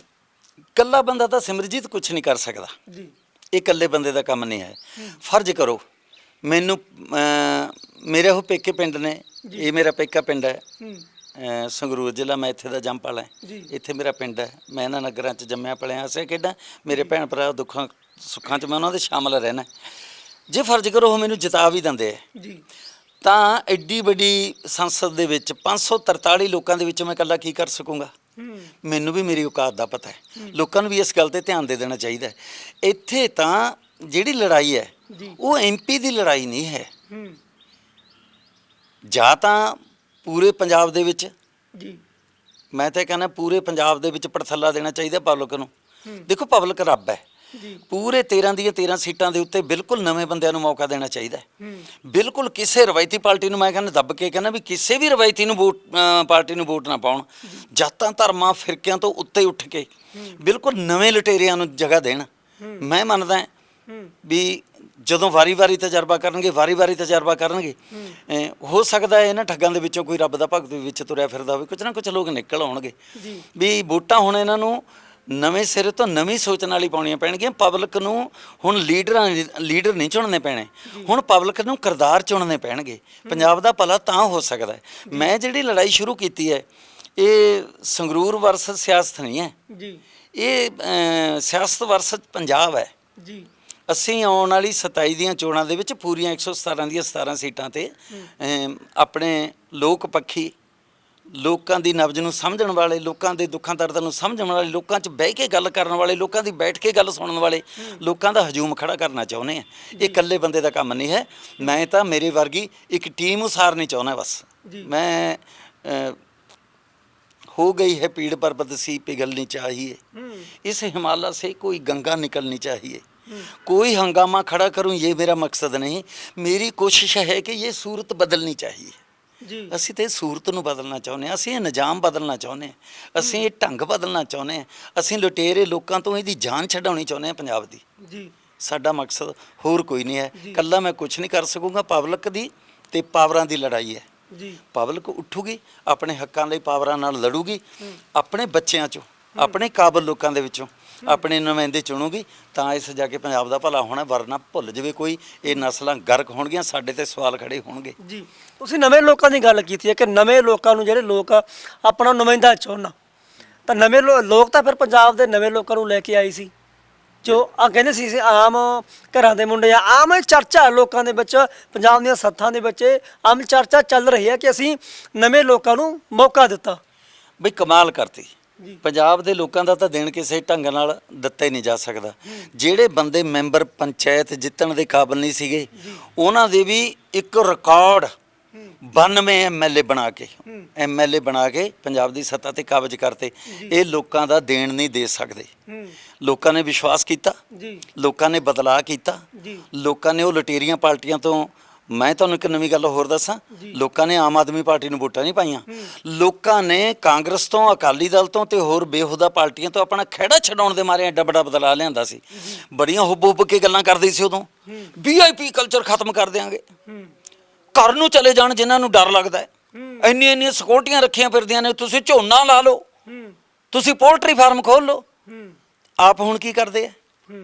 ਇਕੱਲਾ ਬੰਦਾ ਤਾਂ ਸਿਮਰਜੀਤ ਕੁਝ ਨਹੀਂ ਕਰ ਸਕਦਾ। ਜੀ। ਇਹ ਇਕੱਲੇ ਬੰਦੇ ਦਾ ਕੰਮ ਨਹੀਂ ਹੈ। ਫਰਜ਼ ਕਰੋ ਮੈਨੂੰ ਮੇਰੇ ਉਹ ਪੇਕੇ ਪਿੰਡ ਨੇ। ਇਹ ਮੇਰਾ ਪੇਕਾ ਪਿੰਡ ਹੈ। ਸੰਗਰੂਰ ਜ਼ਿਲ੍ਹਾ ਮੈਂ ਇੱਥੇ ਦਾ ਜੰਮਪਲ ਹੈ। ਇੱਥੇ ਮੇਰਾ ਪਿੰਡ ਹੈ। ਮੈਂ ਇਹਨਾਂ ਨਗਰਾਂ 'ਚ ਜੰਮਿਆ ਪਲਿਆ ਹੱਸਿਆ ਖੇਡਾਂ। ਮੇਰੇ ਭੈਣ ਭਰਾ ਦੁੱਖਾਂ ਸੁੱਖਾਂ 'ਚ ਮੈਂ ਉਹਨਾਂ ਦੇ ਸ਼ਾਮਲ ਰਹਿਣਾ। ਜੇ ਫਰਜ਼ ਕਰੋ ਉਹ ਮੈਨੂੰ ਜਿਤਾ ਵੀ ਦਿੰਦੇ ਆ। ਜੀ। ਤਾਂ ਐਡੀ ਵੱਡੀ ਸੰਸਦ ਦੇ ਵਿੱਚ 543 ਲੋਕਾਂ ਦੇ ਵਿੱਚ ਮੈਂ ਇਕੱਲਾ ਕੀ ਕਰ ਸਕੂੰਗਾ? ਮੈਨੂੰ ਵੀ ਮੇਰੀ ਔਕਾਤ ਦਾ ਪਤਾ ਹੈ। ਲੋਕਾਂ ਨੂੰ ਵੀ ਇਸ ਗੱਲ ਤੇ ਧਿਆਨ ਦੇ ਦੇਣਾ ਚਾਹੀਦਾ ਹੈ। ਇੱਥੇ ਤਾਂ ਜਿਹੜੀ ਲੜਾਈ ਹੈ ਜੀ। ਉਹ ਐਮਪੀ ਦੀ ਲੜਾਈ ਨਹੀਂ ਹੈ। ਹੂੰ। ਜਾਂ ਤਾਂ ਪੂਰੇ ਪੰਜਾਬ ਦੇ ਵਿੱਚ ਜੀ। ਮੈਂ ਤਾਂ ਕਹਿੰਦਾ ਪੂਰੇ ਪੰਜਾਬ ਦੇ ਵਿੱਚ ਪੜਥੱਲਾ ਦੇਣਾ ਚਾਹੀਦਾ ਪਬਲਿਕ ਨੂੰ। ਦੇਖੋ ਪਬਲਿਕ ਰੱਬ ਹੈ। ਪੂਰੇ 13 ਦੀਆਂ 13 ਸੀਟਾਂ ਦੇ ਉੱਤੇ ਬਿਲਕੁਲ ਨਵੇਂ ਬੰਦਿਆਂ ਨੂੰ ਮੌਕਾ ਦੇਣਾ ਚਾਹੀਦਾ ਬਿਲਕੁਲ ਕਿਸੇ ਰਵਾਇਤੀ ਪਾਰਟੀ ਨੂੰ ਮੈਂ ਕਹਿੰਦਾ ਦੱਬ ਕੇ ਕਹਿੰਦਾ ਵੀ ਕਿਸੇ ਵੀ ਰਵਾਇਤੀ ਨੂੰ ਵੋਟ ਪਾਰਟੀ ਨੂੰ ਵੋਟ ਨਾ ਪਾਉਣ। ਜਾਤਾਂ ਧਰਮਾਂ ਫਿਰਕਿਆਂ ਤੋਂ ਉੱਤੇ ਉੱਠ ਕੇ ਬਿਲਕੁਲ ਨਵੇਂ ਲਟੇਰਿਆਂ ਨੂੰ ਜਗ੍ਹਾ ਦੇਣ। ਮੈਂ ਮੰਨਦਾ ਵੀ ਜਦੋਂ ਵਾਰੀ-ਵਾਰੀ ਤਜਰਬਾ ਕਰਨਗੇ ਵਾਰੀ-ਵਾਰੀ ਤਜਰਬਾ ਕਰਨਗੇ ਹੋ। ਸਕਦਾ ਹੈ ਇਹਨਾਂ ਠੱਗਾਂ ਦੇ ਵਿੱਚੋਂ ਕੋਈ ਰੱਬ ਦਾ ਭਗਤ ਵੀ ਵਿੱਚ ਤੁਰਿਆ ਫਿਰਦਾ ਹੋਵੇ ਕੁਝ ਨਾ ਕੁਝ ਲੋਕ ਨਿਕਲ ਆਉਣਗੇ। ਜੀ। ਵੀ ਵੋਟਾਂ ਹੁਣ ਇਹਨਾਂ ਨੂੰ ਨਵੇਂ ਸਿਰੇ ਤੋਂ ਨਵੀਂ ਸੋਚ ਨਾਲ ਹੀ ਪਾਉਣੀਆਂ ਪੈਣਗੀਆਂ ਪਬਲਿਕ ਨੂੰ ਹੁਣ ਲੀਡਰਾਂ ਲੀਡਰ ਨਹੀਂ ਚੁਣਨੇ ਪੈਣੇ ਹੁਣ ਪਬਲਿਕ ਨੂੰ ਕਿਰਦਾਰ ਚੁਣਨੇ ਪੈਣਗੇ ਪੰਜਾਬ ਦਾ ਭਲਾ ਤਾਂ ਹੋ ਸਕਦਾ ਹੈ। ਮੈਂ ਜਿਹੜੀ ਲੜਾਈ ਸ਼ੁਰੂ ਕੀਤੀ ਹੈ ਇਹ ਸੰਗਰੂਰ ਵਰਸਸ ਸਿਆਸਤ ਨਹੀਂ ਹੈ। ਜੀ। ਇਹ ਸਿਆਸਤ ਵਰਸਸ ਪੰਜਾਬ ਹੈ। ਜੀ। ਅਸੀਂ ਆਉਣ ਵਾਲੀ 27 ਦੀਆਂ ਚੋਣਾਂ ਦੇ ਵਿੱਚ ਪੂਰੀਆਂ 117 ਦੀਆਂ 17 ਸੀਟਾਂ ਤੇ ਆਪਣੇ ਲੋਕ ਪੱਖੀ ਲੋਕਾਂ ਦੀ ਨਬਜ ਨੂੰ ਸਮਝਣ ਵਾਲੇ ਲੋਕਾਂ ਦੇ ਦੁੱਖਾਂ ਦਰਦਾਂ ਨੂੰ ਸਮਝਣ ਵਾਲੇ ਲੋਕਾਂ 'ਚ ਬਹਿ ਕੇ ਗੱਲ ਕਰਨ ਵਾਲੇ ਲੋਕਾਂ ਦੀ ਬੈਠ ਕੇ ਗੱਲ ਸੁਣਨ ਵਾਲੇ ਲੋਕਾਂ ਦਾ ਹਜੂਮ ਖੜਾ ਕਰਨਾ ਚਾਹੁੰਦੇ ਆ। ਇਹ ਇਕੱਲੇ ਬੰਦੇ ਦਾ ਕੰਮ ਨਹੀਂ ਹੈ। ਮੈਂ ਤਾਂ ਮੇਰੇ ਵਰਗੀ ਇੱਕ ਟੀਮ ਉਸਾਰਨੀ ਚਾਹੁੰਦਾ ਬਸ। ਮੈਂ ਹੋ ਗਈ ਹੈ ਪੀੜ ਪਰਬਤ ਸੀ ਪਿਘਲਨੀ ਚਾਹੀਏ। ਇਸ ਹਿਮਾਲਾ ਸੇ ਕੋਈ ਗੰਗਾ ਨਿਕਲਣੀ ਚਾਹੀਏ। कोई हंगामा खड़ा करूं ये मेरा मकसद नहीं मेरी कोशिश है कि ये सूरत बदलनी चाहिए ਜੀ ਅਸੀਂ ਤੇ ਸੂਰਤ ਨੂੰ ਬਦਲਣਾ ਚਾਹੁੰਦੇ ਹਾਂ ਅਸੀਂ ਇਹ ਨਿਜ਼ਾਮ ਬਦਲਣਾ ਚਾਹੁੰਦੇ ਹਾਂ ਅਸੀਂ ਇਹ ਢੰਗ ਬਦਲਣਾ ਚਾਹੁੰਦੇ ਹਾਂ ਅਸੀਂ ਲੁਟੇਰੇ ਲੋਕਾਂ ਤੋਂ ਇਹਦੀ ਜਾਨ ਛਡਾਉਣੀ ਚਾਹੁੰਦੇ ਹਾਂ ਪੰਜਾਬ ਦੀ ਜੀ ਸਾਡਾ ਮਕਸਦ ਹੋਰ ਕੋਈ ਨਹੀਂ ਹੈ ਜੀ। ਕੱਲਾ ਮੈਂ ਕੁਝ ਨਹੀਂ ਕਰ ਸਕੂੰਗਾ ਪਬਲਿਕ ਦੀ ਤੇ ਪਾਵਰਾਂ ਦੀ ਲੜਾਈ ਹੈ ਜੀ ਪਬਲਿਕ ਉੱਠੂਗੀ ਆਪਣੇ ਹੱਕਾਂ ਲਈ ਪਾਵਰਾਂ ਨਾਲ ਲੜੂਗੀ ਆਪਣੇ ਬੱਚਿਆਂ ਚੋਂ ਆਪਣੇ ਕਾਬਲ ਲੋਕਾਂ ਦੇ ਵਿੱਚੋਂ ਆਪਣੇ ਨੁਮਾਇੰਦੇ ਚੁਣੂਗੀ ਤਾਂ ਇਸ ਜਾ ਕੇ ਪੰਜਾਬ ਦਾ ਭਲਾ ਹੋਣਾ ਵਰਨਾ ਭੁੱਲ ਜਾਵੇ ਕੋਈ ਇਹ ਨਸਲਾਂ ਗਰਕ ਹੋਣਗੀਆਂ ਸਾਡੇ ਤੇ ਸਵਾਲ ਖੜੇ ਹੋਣਗੇ ਜੀ ਤੁਸੀਂ ਨਵੇਂ ਲੋਕਾਂ ਦੀ ਗੱਲ ਕੀਤੀ ਹੈ ਕਿ ਨਵੇਂ ਲੋਕਾਂ ਨੂੰ ਜਿਹੜੇ ਲੋਕ ਆਪਣਾ ਨੁਮਾਇੰਦਾ ਚੁਣਨ ਤਾਂ ਨਵੇਂ ਲੋਕ ਤਾਂ ਫਿਰ ਪੰਜਾਬ ਦੇ ਨਵੇਂ ਲੋਕਾਂ ਨੂੰ ਲੈ ਕੇ ਆਈ ਸੀ ਜੋ ਆ ਕਹਿੰਦੇ ਸੀ ਆਮ ਘਰਾਂ ਦੇ ਮੁੰਡੇ ਆ ਆਮ ਚਰਚਾ ਲੋਕਾਂ ਦੇ ਵਿੱਚ ਪੰਜਾਬ ਦੀਆਂ ਸੱਥਾਂ ਦੇ ਵਿੱਚ ਆਮ ਚਰਚਾ ਚੱਲ ਰਹੀ ਹੈ ਕਿ ਅਸੀਂ ਨਵੇਂ ਲੋਕਾਂ ਨੂੰ ਮੌਕਾ ਦਿੱਤਾ ਬਈ ਕਮਾਲ ਕਰਤੀ। ਪੰਜਾਬ ਦੇ ਲੋਕਾਂ ਦਾ ਤਾਂ ਦੇਣ ਕਿਸੇ ਢੰਗ ਨਾਲ ਦਿੱਤਾ ਹੀ ਨਹੀਂ ਜਾ ਸਕਦਾ। ਜਿਹੜੇ ਬੰਦੇ ਮੈਂਬਰ ਪੰਚਾਇਤ ਜਿੱਤਣ ਦੇ ਕਾਬਿਲ ਨਹੀਂ ਸੀਗੇ ਉਹਨਾਂ ਦੇ ਵੀ ਇੱਕ ਰਿਕਾਰਡ 92 ਐਮਐਲਏ ਬਣਾ ਕੇ ਐਮਐਲਏ ਬਣਾ ਕੇ ਪੰਜਾਬ ਦੀ ਸੱਤਾ ਤੇ ਕਾਬਜ ਕਰਤੇ। ਇਹ ਲੋਕਾਂ ਦਾ ਦੇਣ ਨਹੀਂ ਦੇ ਸਕਦੇ। ਲੋਕਾਂ ਨੇ ਵਿਸ਼ਵਾਸ ਕੀਤਾ। ਲੋਕਾਂ ਨੇ ਬਦਲਾਅ ਕੀਤਾ। ਲੋਕਾਂ ਨੇ ਉਹ ਲਟੇਰੀਆਂ ਪਾਰਟੀਆਂ ਤੋਂ ਮੈਂ ਤੁਹਾਨੂੰ ਇੱਕ ਨਵੀਂ ਗੱਲ ਹੋਰ ਦੱਸਾਂ। ਲੋਕਾਂ ਨੇ ਆਮ ਆਦਮੀ ਪਾਰਟੀ ਨੂੰ ਵੋਟਾਂ ਨਹੀਂ ਪਾਈਆਂ। ਲੋਕਾਂ ਨੇ ਕਾਂਗਰਸ ਤੋਂ ਅਕਾਲੀ ਦਲ ਤੋਂ ਤੇ ਹੋਰ ਬੇਹੂਦਾ ਪਾਰਟੀਆਂ ਤੋਂ ਆਪਣਾ ਖਹਿੜਾ ਛਡਾਉਣ ਦੇ ਮਾਰੇ ਐਡਾ ਵੱਡਾ ਬਦਲਾਅ ਲਿਆਂਦਾ ਸੀ। ਬੜੀਆਂ ਹੁੱਬ ਹੁੱਬ ਕੇ ਗੱਲਾਂ ਕਰਦੇ ਸੀ ਉਦੋਂ। ਵੀਆਈਪੀ ਕਲਚਰ ਖਤਮ ਕਰ ਦਿਆਂਗੇ। ਹੂੰ। ਘਰ ਨੂੰ ਚਲੇ ਜਾਣ ਜਿਨ੍ਹਾਂ ਨੂੰ ਡਰ ਲੱਗਦਾ ਹੈ। ਇੰਨੀਆਂ ਇੰਨੀਆਂ ਸਿਕਿਉਰਟੀਆਂ ਰੱਖੀਆਂ ਫਿਰਦੀਆਂ ਨੇ। ਤੁਸੀਂ ਝੋਨਾ ਲਾ ਲਓ। ਤੁਸੀਂ ਪੋਲਟਰੀ ਫਾਰਮ ਖੋਲ ਲਓ। ਆਪ ਹੁਣ ਕੀ ਕਰਦੇ ਆ?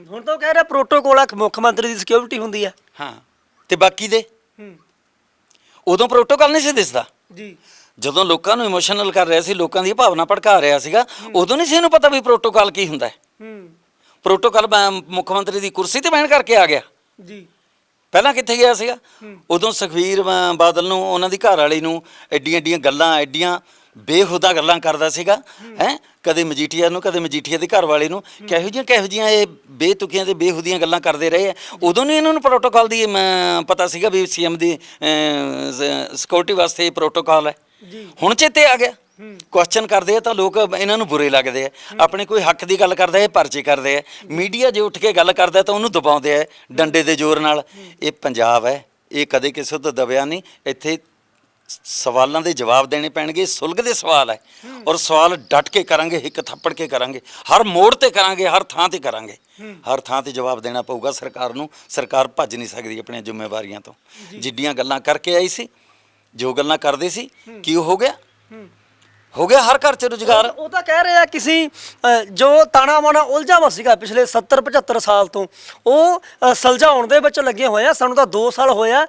ਹੁਣ ਤਾਂ ਉਹ ਕਹਿ ਰਿਹਾ ਪ੍ਰੋਟੋਕੋਲ ਆ। ਮੁੱਖ ਮੰਤਰੀ ਦੀ ਸਿਕਿਉਰਿਟੀ ਹੁੰਦੀ ਹੈ ਹਾਂ। ਤੇ ਬਾਕੀ ਦੇ? ਹੂੰ। ਉਦੋਂ ਪ੍ਰੋਟੋਕਾਲ ਨਹੀਂ ਸੀ ਦਿਸਦਾ। ਜੀ। ਜਦੋਂ ਲੋਕਾਂ ਨੂੰ ਇਮੋਸ਼ਨਲ ਕਰ ਰਿਹਾ ਸੀ ਲੋਕਾਂ ਦੀ ਭਾਵਨਾ ਭੜਕਾ ਰਿਹਾ ਸੀਗਾ ਉਦੋਂ ਨਹੀਂ ਸੀ ਇਹਨੂੰ ਪਤਾ ਵੀ ਪ੍ਰੋਟੋਕਾਲ ਕੀ ਹੁੰਦਾ। ਹੈ। ਹੂੰ ਪ੍ਰੋਟੋਕਾਲ ਮੁੱਖ ਮੰਤਰੀ ਦੀ ਕੁਰਸੀ ਤੇ ਬਹਿਣ ਕਰਕੇ ਆ ਗਿਆ। ਜੀ। ਪਹਿਲਾਂ ਕਿੱਥੇ ਗਿਆ ਸੀਗਾ। ਉਦੋਂ ਸੁਖਵੀਰ ਬਾਦਲ ਨੂੰ ਉਹਨਾਂ ਦੀ ਘਰ ਵਾਲੀ ਨੂੰ ਐਡੀਆਂ ਐਡੀਆਂ ਗੱਲਾਂ ਐਡੀਆਂ ਬੇਹੁਦਾ ਗੱਲਾਂ ਕਰਦਾ ਸੀਗਾ ਹੈ? ਕਦੇ ਮਜੀਠੀਆ ਨੂੰ ਕਦੇ ਮਜੀਠੀਆ ਦੇ ਘਰ ਵਾਲੇ ਨੂੰ। ਕਿਹੋ ਜਿਹੀਆਂ ਕਿਹੋ ਜਿਹੀਆਂ ਇਹ ਬੇਤੁਕੀਆਂ ਤੇ ਬੇਹੁਦੀਆਂ ਗੱਲਾਂ ਕਰਦੇ ਰਹੇ ਆ? ਉਦੋਂ ਨਹੀਂ ਇਹਨਾਂ ਨੂੰ ਪ੍ਰੋਟੋਕਾਲ ਦੀ ਪਤਾ ਸੀਗਾ ਵੀ ਸੀਐਮ ਦੀ ਸਿਕਿਉਰਿਟੀ ਵਾਸਤੇ ਇਹ ਪ੍ਰੋਟੋਕਾਲ ਹੈ। ਹੁਣ ਚੇਤੇ ਆ ਗਿਆ। ਕੁਐਸਚਨ ਕਰਦੇ ਆ ਤਾਂ ਲੋਕ ਇਹਨਾਂ ਨੂੰ ਬੁਰੇ ਲੱਗਦੇ ਆ। ਆਪਣੇ ਕੋਈ ਹੱਕ ਦੀ ਗੱਲ ਕਰਦਾ ਇਹ ਪਰਚੇ ਕਰਦੇ ਆ। ਮੀਡੀਆ ਜੇ ਉੱਠ ਕੇ ਗੱਲ ਕਰਦਾ ਤਾਂ ਉਹਨੂੰ ਦਬਾਉਂਦੇ ਆ ਡੰਡੇ ਦੇ ਜ਼ੋਰ ਨਾਲ। ਇਹ ਪੰਜਾਬ ਹੈ। ਇਹ ਕਦੇ ਕਿਸੇ ਤੋਂ ਦਬਿਆ ਨਹੀਂ। ਇੱਥੇ ਸਵਾਲਾਂ ਦੇ ਜਵਾਬ ਦੇਣੇ ਪੈਣਗੇ ਇਹ ਸੁਲਗਦੇ ਸਵਾਲ ਹੈ। ਔਰ ਸਵਾਲ ਡਟ ਕੇ ਕਰਾਂਗੇ ਇੱਕ ਥੱਪੜ ਕੇ ਕਰਾਂਗੇ। ਹਰ ਮੋੜ ਤੇ ਕਰਾਂਗੇ, ਹਰ ਥਾਂ ਤੇ ਕਰਾਂਗੇ। ਹਰ ਥਾਂ ਤੇ ਜਵਾਬ ਦੇਣਾ ਪਊਗਾ ਸਰਕਾਰ ਨੂੰ। ਸਰਕਾਰ ਭੱਜ ਨਹੀਂ ਸਕਦੀ ਆਪਣੀਆਂ ਜ਼ਿੰਮੇਵਾਰੀਆਂ ਤੋਂ। ਜਿੱਡੀਆਂ ਗੱਲਾਂ ਕਰਕੇ ਆਈ ਸੀ, ਜੋ ਗੱਲਾਂ ਕਰਦੇ ਸੀ, ਕੀ ਹੋ ਗਿਆ? ਹੋ ਗਿਆ ਹਰ ਘਰ ਚ ਰੁਜ਼ਗਾਰ। ਉਹ ਤਾਂ ਕਹਿ ਰਹੇ ਆ ਕਿਸੇ ਜੋ ਤਾਣਾ ਮਾਣਾ ਉਲਝਾ ਵਾ ਸੀਗਾ ਪਿਛਲੇ 70 75 ਸਾਲ ਤੋਂ। ਉਹ ਸਲਝਾਉਣ ਦੇ ਵਿੱਚ ਲੱਗੇ ਹੋਏ ਆ ਸਾਨੂੰ ਤਾਂ 2 ਸਾਲ ਹੋਇਆ।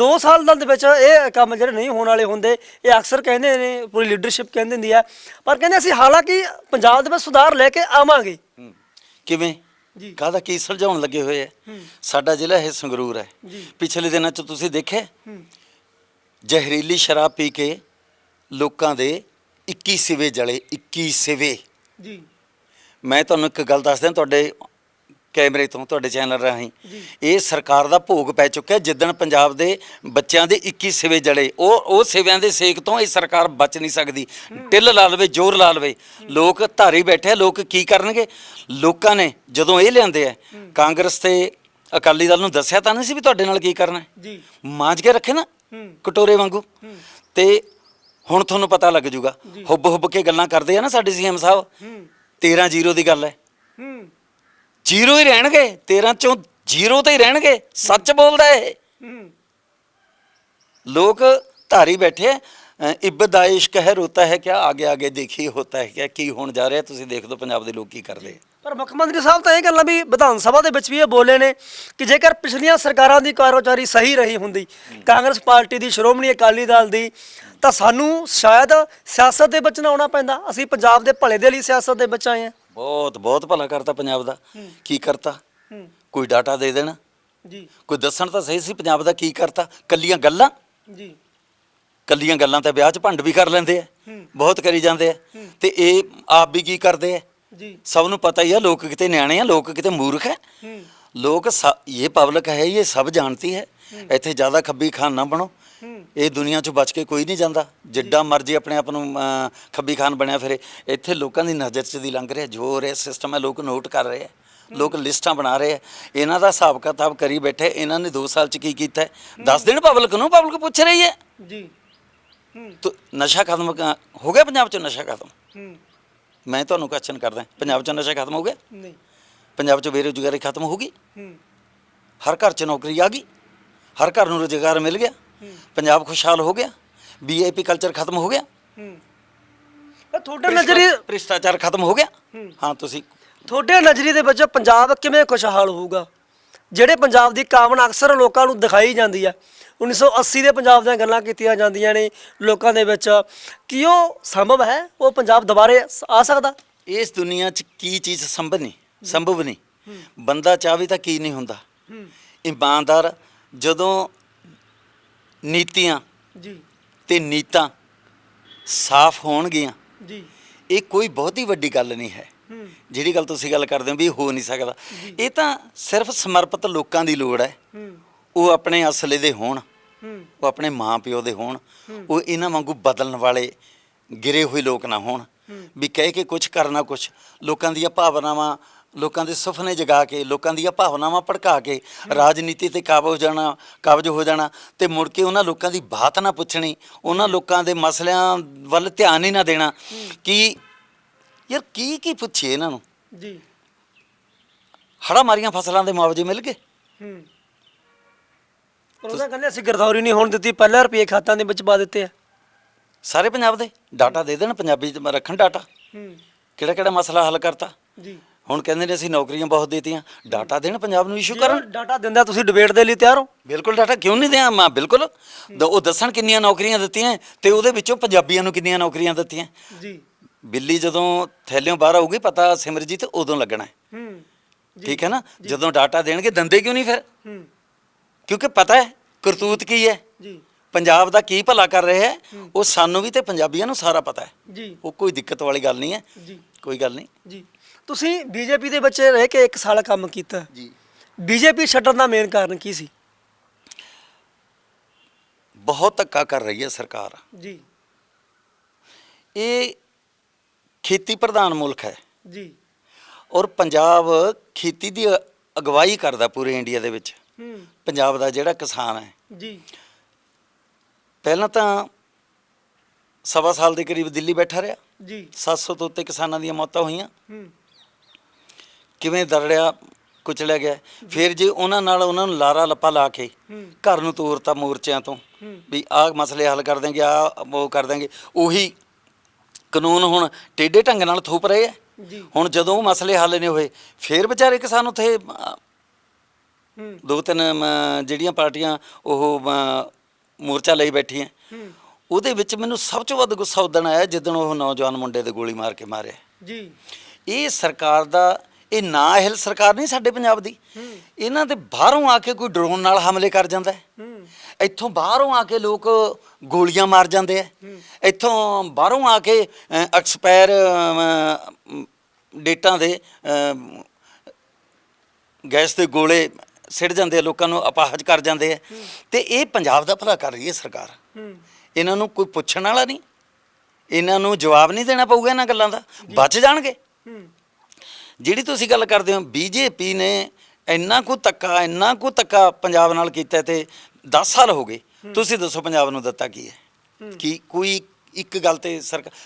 2 ਸਾਲ ਦੇ ਵਿੱਚ ਇਹ ਕੰਮ ਜਿਹੜੇ ਨਹੀਂ ਹੋਣ ਵਾਲੇ ਹੁੰਦੇ ਇਹ ਅਕਸਰ ਕਹਿੰਦੇ ਨੇ ਪੂਰੀ ਲੀਡਰਸ਼ਿਪ ਕਹਿੰਦੀ ਹੁੰਦੀ ਆ ਪਰ ਕਹਿੰਦੇ ਅਸੀਂ ਹਾਲਾਂਕਿ ਪੰਜਾਬ ਦੇ ਵਿੱਚ ਸੁਧਾਰ ਲੈ ਕੇ ਆਵਾਂਗੇ। ਕਿਵੇਂ? ਜੀ। ਕਾਹਦਾ ਕੀ ਸੁਲਝਾਉਣ ਲੱਗੇ ਹੋਏ ਹੂੰ। ਸਾਡਾ ਜ਼ਿਲ੍ਹਾ ਇਹ ਸੰਗਰੂਰ ਹੈ। ਪਿਛਲੇ ਦਿਨਾਂ ਚ ਤੁਸੀਂ ਦੇਖਿਆ? ਜ਼ਹਿਰੀਲੀ ਸ਼ਰਾਬ ਪੀ ਕੇ ਲੋਕਾਂ ਦੇ 21 ਸਿਵੇ ਜਲੇ 21 ਸਿਵੇ। ਜੀ। ਮੈਂ ਤੁਹਾਨੂੰ ਇੱਕ ਗੱਲ ਦੱਸ ਦਿਆਂ ਤੁਹਾਡੇ ਕੈਮਰੇ ਤੋਂ ਤੁਹਾਡੇ ਚੈਨਲ ਰਾਹੀਂ। ਇਹ ਸਰਕਾਰ ਦਾ ਭੋਗ ਪੈ ਚੁੱਕਿਆ ਜਿੱਦਣ ਪੰਜਾਬ ਦੇ ਬੱਚਿਆਂ ਦੇ 21 ਸਿਵੇ ਜੜੇ ਉਹ ਉਹ ਸਿਵਿਆਂ ਦੇ ਸੇਕ ਤੋਂ ਇਹ ਸਰਕਾਰ ਬਚ ਨਹੀਂ ਸਕਦੀ। ਟਿੱਲ ਲਾ ਲਵੇ ਜ਼ੋਰ ਲਾ ਲਵੇ। ਲੋਕ ਧਾਰੀ ਬੈਠੇ ਲੋਕ ਕੀ ਕਰਨਗੇ? ਲੋਕਾਂ ਨੇ ਜਦੋਂ ਇਹ ਲਿਆਂਦੇ ਆ ਕਾਂਗਰਸ ਤੇ ਅਕਾਲੀ ਦਲ ਨੂੰ ਦੱਸਿਆ ਤਾਂ ਨਹੀਂ ਸੀ ਵੀ ਤੁਹਾਡੇ ਨਾਲ ਕੀ ਕਰਨਾ ਜੀ। ਮਾਂਜ ਕੇ ਰੱਖੇ ਨਾ ਕਟੋਰੇ ਵਾਂਗੂ। ਤੇ ਹੁਣ ਤੁਹਾਨੂੰ ਪਤਾ ਲੱਗ ਜੂਗਾ। ਹੁੱਬ ਹੁੱਬ ਕੇ ਗੱਲਾਂ ਕਰਦੇ ਆ ਨਾ ਸਾਡੇ ਸੀਐਮ ਸਾਹਿਬ। ਹੂੰ। 13 ਜ਼ੀਰੋ ਦੀ ਗੱਲ ਹੂੰ। ਜ਼ੀਰੋ ਹੀ ਰਹਿਣਗੇ 13 ਚੋਂ ਜ਼ੀਰੋ ਤੇ ਹੀ ਰਹਿਣਗੇ ਸੱਚ ਬੋਲਦਾ ਇਹ। ਲੋਕ ਧਾਰੀ ਬੈਠੇ ਆ, ਅ, ਇਬਦ ਦਾ ਇਸ਼ਕ ਹੈ ਰੋਤਾ ਹੈ ਕਿਆ ਆਗੇ ਆਗੇ ਦੇਖੀ ਹੋਤਾ ਹੈ ਕਿਆ ਕੀ ਹੋਣ ਜਾ ਰਿਹਾ ਤੁਸੀਂ ਦੇਖ ਲਓ ਪੰਜਾਬ ਦੇ ਲੋਕ ਕੀ ਕਰਦੇ ਪਰ ਮੁੱਖ ਮੰਤਰੀ ਸਾਹਿਬ ਤਾਂ ਇਹ ਗੱਲਾਂ ਵੀ ਵਿਧਾਨ ਸਭਾ ਦੇ ਵਿੱਚ ਵੀ ਇਹ ਬੋਲੇ ਨੇ ਕਿ ਜੇਕਰ ਪਿਛਲੀਆਂ ਸਰਕਾਰਾਂ ਦੀ ਕਾਰੋਚਾਰੀ ਸਹੀ ਰਹੀ ਹੁੰਦੀ ਕਾਂਗਰਸ ਪਾਰਟੀ ਦੀ ਸ਼੍ਰੋਮਣੀ ਅਕਾਲੀ ਦਲ ਦੀ ਤਾਂ ਸਾਨੂੰ ਸ਼ਾਇਦ ਸਿਆਸਤ ਦੇ ਵਿੱਚ ਨਾ ਆਉਣਾ ਪੈਂਦਾ। ਅਸੀਂ ਪੰਜਾਬ ਦੇ ਭਲੇ ਦੇ ਲਈ ਸਿਆਸਤ ਦੇ ਵਿੱਚ ਆਏ ਹਾਂ। ਬਹੁਤ ਬਹੁਤ ਭਲਾ ਕਰਤਾ ਪੰਜਾਬ ਦਾ। ਕੀ ਕਰਤਾ? ਕੋਈ ਡਾਟਾ ਦੇ ਦੇਣਾ? ਜੀ। ਕੋਈ ਦੱਸਣ ਤਾਂ ਸਹੀ ਸੀ ਪੰਜਾਬ ਦਾ ਕੀ ਕਰਤਾ? ਕੱਲੀਆਂ ਗੱਲਾਂ? ਜੀ। ਕੱਲੀਆਂ ਗੱਲਾਂ ਤੇ ਵਿਆਹ 'ਚ ਭੰਡ ਵੀ ਕਰ ਲੈਂਦੇ ਆ। ਬਹੁਤ ਕਰੀ ਜਾਂਦੇ ਆ। ਤੇ ਇਹ ਆਪ ਵੀ ਕੀ ਕਰਦੇ ਆ? ਜੀ। ਸਭ ਨੂੰ ਪਤਾ ਹੀ ਆ ਲੋਕ ਕਿਤੇ ਨਿਆਣੇ ਆ ਲੋਕ ਕਿਤੇ ਮੂਰਖ ਹੈ। ਲੋਕ ਇਹ ਪਬਲਿਕ ਹੈ ਇਹ ਸਭ ਜਾਣਤੀ ਹੈ। ਇੱਥੇ ਜ਼ਿਆਦਾ ਖੱਬੀ ਖਾਨ ਨਾ ਬਣੋ। ਇਹ ਦੁਨੀਆ 'ਚੋਂ ਬਚ ਕੇ ਕੋਈ ਨਹੀਂ ਜਾਂਦਾ। ਜਿੱਡਾ ਮਰਜ਼ੀ ਆਪਣੇ ਆਪ ਨੂੰ ਖੱਬੀ ਖਾਨ ਬਣਿਆ ਫਿਰੇ। ਇੱਥੇ ਲੋਕਾਂ ਦੀ ਨਜ਼ਰ 'ਚ ਦੀ ਲੰਘ ਰਿਹਾ ਜੋ ਰਿਹਾ ਸਿਸਟਮ ਹੈ ਲੋਕ ਨੋਟ ਕਰ ਰਹੇ ਆ ਲੋਕ ਲਿਸਟਾਂ ਬਣਾ ਰਹੇ ਆ ਇਹਨਾਂ ਦਾ ਹਿਸਾਬ ਕਿਤਾਬ ਕਰੀ ਬੈਠੇ ਇਹਨਾਂ ਨੇ 2 ਸਾਲ 'ਚ ਕੀ ਕੀਤਾ ਹੈ? ਦੱਸ ਦੇਣ ਪਬਲਿਕ ਨੂੰ? ਪਬਲਿਕ ਪੁੱਛ ਰਹੀ ਹੈ। ਜੀ। ਹੂੰ। ਤੋ ਨਸ਼ਾ ਖਤਮ ਹੋ ਗਿਆ ਪੰਜਾਬ 'ਚ ਨਸ਼ਾ ਖਤਮ? ਹੂੰ। ਮੈਂ ਤੁਹਾਨੂੰ ਕੁਐਸਚਨ ਕਰਦਾ ਪੰਜਾਬ 'ਚ ਨਸ਼ਾ ਖਤਮ ਹੋ ਗਿਆ? ਨਹੀਂ। ਪੰਜਾਬ 'ਚ ਬੇਰੁਜ਼ਗਾਰੀ ਖਤਮ ਹੋ ਗਈ? ਹੂੰ। ਹਰ ਘਰ 'ਚ ਨੌਕਰੀ ਆ ਗਈ? ਹਰ ਘਰ ਨੂੰ ਰੁਜ਼ਗਾਰ ਮਿਲ ਗਿਆ? ਪੰਜਾਬ ਖੁਸ਼ਹਾਲ ਹੋ ਗਿਆ ਵੀਆਈਪੀ ਕਲਚਰ ਖਤਮ ਹੋ ਗਿਆ। ਹੂੰ। ਤੁਹਾਡੇ ਨਜ਼ਰੀਏ ਭ੍ਰਿਸ਼ਟਾਚਾਰ ਖਤਮ ਹੋ ਗਿਆ। ਹੂੰ। ਤੁਸੀਂ ਤੁਹਾਡੇ ਨਜ਼ਰੀਏ ਦੇ ਵਿੱਚ ਪੰਜਾਬ ਕਿਵੇਂ ਖੁਸ਼ਹਾਲ ਹੋਊਗਾ? ਜਿਹੜੇ ਪੰਜਾਬ ਦੀ ਕਾਮਨਾ ਅਕਸਰ ਲੋਕਾਂ ਨੂੰ ਦਿਖਾਈ ਜਾਂਦੀ ਹੈ 1980 ਦੇ ਪੰਜਾਬ ਦੀਆਂ ਗੱਲਾਂ ਕੀਤੀਆਂ ਜਾਂਦੀਆਂ ਨੇ ਲੋਕਾਂ ਦੇ ਵਿੱਚ। ਕੀ ਉਹ ਸੰਭਵ ਹੈ? ਉਹ ਪੰਜਾਬ ਦੁਬਾਰੇ ਆ ਸਕਦਾ? ਇਸ ਦੁਨੀਆ 'ਚ ਕੀ ਚੀਜ਼ ਸੰਭਵ ਨਹੀਂ? ਸੰਭਵ ਨਹੀਂ। ਬੰਦਾ ਚਾਹਵੇ ਤਾਂ ਕੀ ਨਹੀਂ ਹੁੰਦਾ। ਇਮਾਨਦਾਰ ਜਦੋਂ ਨੀਤੀਆਂ ਜੀ। ਤੇ ਨੀਤਾਂ ਸਾਫ਼ ਹੋਣਗੀਆਂ। ਜੀ। ਇਹ ਕੋਈ ਬਹੁਤੀ ਵੱਡੀ ਗੱਲ ਨਹੀਂ ਹੈ। ਜਿਹੜੀ ਗੱਲ ਤੁਸੀਂ ਗੱਲ ਕਰਦੇ ਹੋ ਵੀ ਹੋ ਨਹੀਂ ਸਕਦਾ। ਇਹ ਤਾਂ ਸਿਰਫ ਸਮਰਪਿਤ ਲੋਕਾਂ ਦੀ ਲੋੜ ਹੈ। ਉਹ ਆਪਣੇ ਅਸਲੇ ਦੇ ਹੋਣ। ਉਹ ਆਪਣੇ ਮਾਂ-ਪਿਓ ਦੇ ਹੋਣ। ਉਹ ਇਹਨਾਂ ਵਾਂਗੂ ਬਦਲਣ ਵਾਲੇ ਗਿਰੇ ਹੋਏ ਲੋਕ ਨਾ ਹੋਣ। ਵੀ ਕਹਿ ਕੇ ਕੁਝ ਕਰਨਾ ਕੁਝ ਲੋਕਾਂ ਦੀਆਂ ਭਾਵਨਾਵਾਂ ਲੋਕਾਂ ਦੇ ਸੁਪਨੇ ਜਗਾ ਕੇ ਲੋਕਾਂ ਦੀਆਂ ਭਾਵਨਾਵਾਂ ਭੜਕਾ ਕੇ ਰਾਜਨੀਤੀ ਤੇ ਕਾਬੂ ਹੋ ਜਾਣਾ ਕਬਜ਼ ਹੋ ਜਾਣਾ ਤੇ ਮੁੜ ਕੇ ਉਹਨਾਂ ਲੋਕਾਂ ਦੀ ਬਾਤ ਨਾ ਪੁੱਛਣੀ ਉਹਨਾਂ ਲੋਕਾਂ ਦੇ ਮਸਲਿਆਂ ਵੱਲ ਧਿਆਨ ਹੀ ਨਾ ਦੇਣਾ। ਕਿ ਯਾਰ ਕੀ ਕੀ ਪੁੱਛੀਏ ਇਹਨਾਂ ਨੂੰ? ਜੀ। ਹੜਾ ਮਾਰੀਆਂ ਫਸਲਾਂ ਦੇ ਮੁਆਵਜ਼ੇ ਮਿਲ ਗਏ? ਹੂੰ। ਪਰ ਉਹਦਾ ਕਹਿੰਦੇ ਅਸੀਂ ਗਰਦੌਰੀ ਨਹੀਂ ਹੋਣ ਦਿੱਤੀ ਪਹਿਲਾਂ ਰੁਪਏ ਖਾਤਾਂ ਦੇ ਵਿੱਚ ਪਾ ਦਿੱਤੇ ਆ। ਸਾਰੇ ਪੰਜਾਬ ਦੇ ਡਾਟਾ ਦੇ ਦੇਣ ਪੰਜਾਬੀ ਚ ਰੱਖਣ ਡਾਟਾ। ਹੂੰ। ਕਿਹੜਾ ਕਿਹੜਾ ਮਸਲਾ ਹੱਲ ਕਰਤਾ? ਜੀ। ਹੁਣ ਕਹਿੰਦੇ ਨੇ ਅਸੀਂ ਨੌਕਰੀਆਂ ਬਹੁਤ ਦੇਤੀਆਂ। ਡਾਟਾ ਦੇਣ ਪੰਜਾਬ ਨੂੰ ਇਸ਼ੂ ਕਰਨ? ਡਾਟਾ ਦਿੰਦਾ ਤੁਸੀਂ ਡਿਬੇਟ ਦੇ ਲਈ ਤਿਆਰ ਹੋ? ਬਿਲਕੁਲ ਡਾਟਾ ਕਿਉਂ ਨਹੀਂ ਦਿਆਂ? ਮੈਂ ਬਿਲਕੁਲ। ਦ- ਉਹ ਦੱਸਣ ਕਿੰਨੀਆਂ ਨੌਕਰੀਆਂ ਦਿੱਤੀਆਂ ਤੇ ਉਹਦੇ ਵਿੱਚੋਂ ਪੰਜਾਬੀਆਂ ਨੂੰ ਕਿੰਨੀਆਂ ਨੌਕਰੀਆਂ ਦਿੱਤੀਆਂ। ਜੀ। ਬਿੱਲੀ ਜਦੋਂ ਥੈਲਿਓਂ ਬਾਹਰ ਆਊਗੀ ਪਤਾ ਸਿਮਰਜੀਤ ਉਦੋਂ ਲੱਗਣਾ ਹੈ। ਹੂੰ। ਠੀਕ ਹੈ ਨਾ? ਜਦੋਂ ਡਾਟਾ ਦੇਣਗੇ ਦੰਦੇ ਕਿਉਂ ਨਹੀਂ ਫਿਰ? ਹੂੰ। ਕਿਉਂਕਿ ਪਤਾ ਹੈ ਕਰਤੂਤ ਕੀ ਹੈ? ਜੀ। ਪੰਜਾਬ ਦਾ ਕੀ ਭਲਾ ਕਰ ਰਿਹਾ ਹੈ। ਉਹ ਸਾਨੂੰ ਵੀ ਤੇ ਪੰਜਾਬੀਆਂ ਨੂੰ ਸਾਰਾ ਪਤਾ ਹੈ। ਜੀ। ਉਹ ਕੋਈ ਦਿੱਕਤ ਵਾਲੀ ਗੱਲ ਨਹੀਂ ਹੈ। ਜੀ। ਕੋਈ ਗੱਲ ਨਹੀਂ। ਜੀ। ਤੁਸੀਂ ਬੀਜੇਪੀ ਦੇ ਵਿੱਚ ਰਹਿ ਕੇ ਇੱਕ ਸਾਲ ਕੰਮ ਕੀਤਾ। ਜੀ। ਬੀਜੇਪੀ ਛੱਡਣ ਦਾ ਮੇਨ ਕਾਰਨ ਕੀ ਸੀ? ਬਹੁਤ ਧੱਕਾ ਕਰ ਰਹੀ ਹੈ ਸਰਕਾਰ। ਜੀ। ਇਹ ਖੇਤੀ ਪ੍ਰਧਾਨ ਮੁਲਕ ਹੈ। ਜੀ। ਔਰ ਪੰਜਾਬ ਖੇਤੀ ਦੀ ਅਗਵਾਈ ਕਰਦਾ ਪੂਰੇ ਇੰਡੀਆ ਦੇ ਵਿੱਚ। ਹੂੰ। ਪੰਜਾਬ ਦਾ ਜਿਹੜਾ ਕਿਸਾਨ ਹੈ। ਜੀ। ਪਹਿਲਾਂ ਤਾਂ ਸਵਾ ਸਾਲ ਦੇ ਕਰੀਬ ਦਿੱਲੀ ਬੈਠਾ ਰਿਹਾ। ਜੀ। 700 ਤੋਂ ਉੱਤੇ ਕਿਸਾਨਾਂ ਦੀਆਂ ਮੌਤਾਂ ਹੋਈਆਂ। ਹੂੰ। ਕਿਵੇਂ ਦਰੜਿਆ ਕੁਚਲਿਆ ਗਿਆ। ਫਿਰ ਜੇ ਉਹਨਾਂ ਨਾਲ ਉਹਨਾਂ ਨੂੰ ਲਾਰਾ ਲੱਪਾ ਲਾ ਕੇ ਘਰ ਨੂੰ ਤੋਰਤਾ ਮੋਰਚਿਆਂ ਤੋਂ ਵੀ ਆਹ ਮਸਲੇ ਹੱਲ ਕਰ ਦੇਂਗੇ ਆ ਉਹ ਕਰ ਦੇਂਗੇ ਉਹੀ ਕਾਨੂੰਨ ਹੁਣ ਟੇਢੇ ਢੰਗ ਨਾਲ ਥੋਪ ਰਹੇ ਆ। ਹੁਣ ਜਦੋਂ ਉਹ ਮਸਲੇ ਹੱਲ ਨਹੀਂ ਹੋਏ ਫਿਰ ਵਿਚਾਰੇ ਕਿਸਾਨ ਉੱਥੇ ਦੋ ਤਿੰਨ ਜਿਹੜੀਆਂ ਪਾਰਟੀਆਂ ਉਹ ਮੋਰਚਾ ਲਈ ਬੈਠੀਆਂ। ਹੂੰ। ਉਹਦੇ ਵਿੱਚ ਮੈਨੂੰ ਸਭ ਤੋਂ ਵੱਧ ਗੁੱਸਾ ਉਦਣ ਆਇਆ ਜਦੋਂ ਉਹ ਨੌਜਵਾਨ ਮੁੰਡੇ ਤੇ ਗੋਲੀ ਮਾਰ ਕੇ ਮਾਰਿਆ। ਜੀ। ਇਹ ਸਰਕਾਰ ਦਾ ਇਹ ਨਾ ਅਹਿਲ ਸਰਕਾਰ ਨਹੀਂ ਸਾਡੇ ਪੰਜਾਬ ਦੀ। ਇਹਨਾਂ ਦੇ ਬਾਹਰੋਂ ਆ ਕੇ ਕੋਈ ਡਰੋਨ ਨਾਲ ਹਮਲੇ ਕਰ ਜਾਂਦਾ ਹੈ। ਇੱਥੋਂ ਬਾਹਰੋਂ ਆ ਕੇ ਲੋਕ ਗੋਲੀਆਂ ਮਾਰ ਜਾਂਦੇ ਆ ਇੱਥੋਂ ਬਾਹਰੋਂ ਆ ਕੇ ਐਕਸਪਾਇਰ ਡੇਟਾਂ ਦੇ ਗੈਸ ਦੇ ਗੋਲੇ ਸਿੱਟ ਜਾਂਦੇ ਆ ਲੋਕਾਂ ਨੂੰ ਅਪਾਹਜ ਕਰ ਜਾਂਦੇ ਆ ਤੇ ਇਹ ਪੰਜਾਬ ਦਾ ਭਲਾ ਕਰ ਰਹੀ ਹੈ ਸਰਕਾਰ। ਇਹਨਾਂ ਨੂੰ ਕੋਈ ਪੁੱਛਣ ਵਾਲਾ ਨਹੀਂ। ਇਹਨਾਂ ਨੂੰ ਜਵਾਬ ਨਹੀਂ ਦੇਣਾ ਪਊਗਾ ਇਹਨਾਂ ਗੱਲਾਂ ਦਾ। ਬਚ ਜਾਣਗੇ। ਜਿਹੜੀ ਤੁਸੀਂ ਗੱਲ ਕਰਦੇ ਹੋ ਬੀਜੇਪੀ ਨੇ ਇੰਨਾ ਕੁ ਤੱਕਾ ਇੰਨਾ ਕੁ ਤੱਕਾ ਪੰਜਾਬ ਨਾਲ ਕੀਤਾ ਤੇ 10 ਸਾਲ ਹੋ ਗਏ। ਤੁਸੀਂ ਦੱਸੋ ਪੰਜਾਬ ਨੂੰ ਦਿੱਤਾ ਕੀ ਹੈ? ਕੀ ਕੋਈ ਇੱਕ ਗੱਲ ਤੇ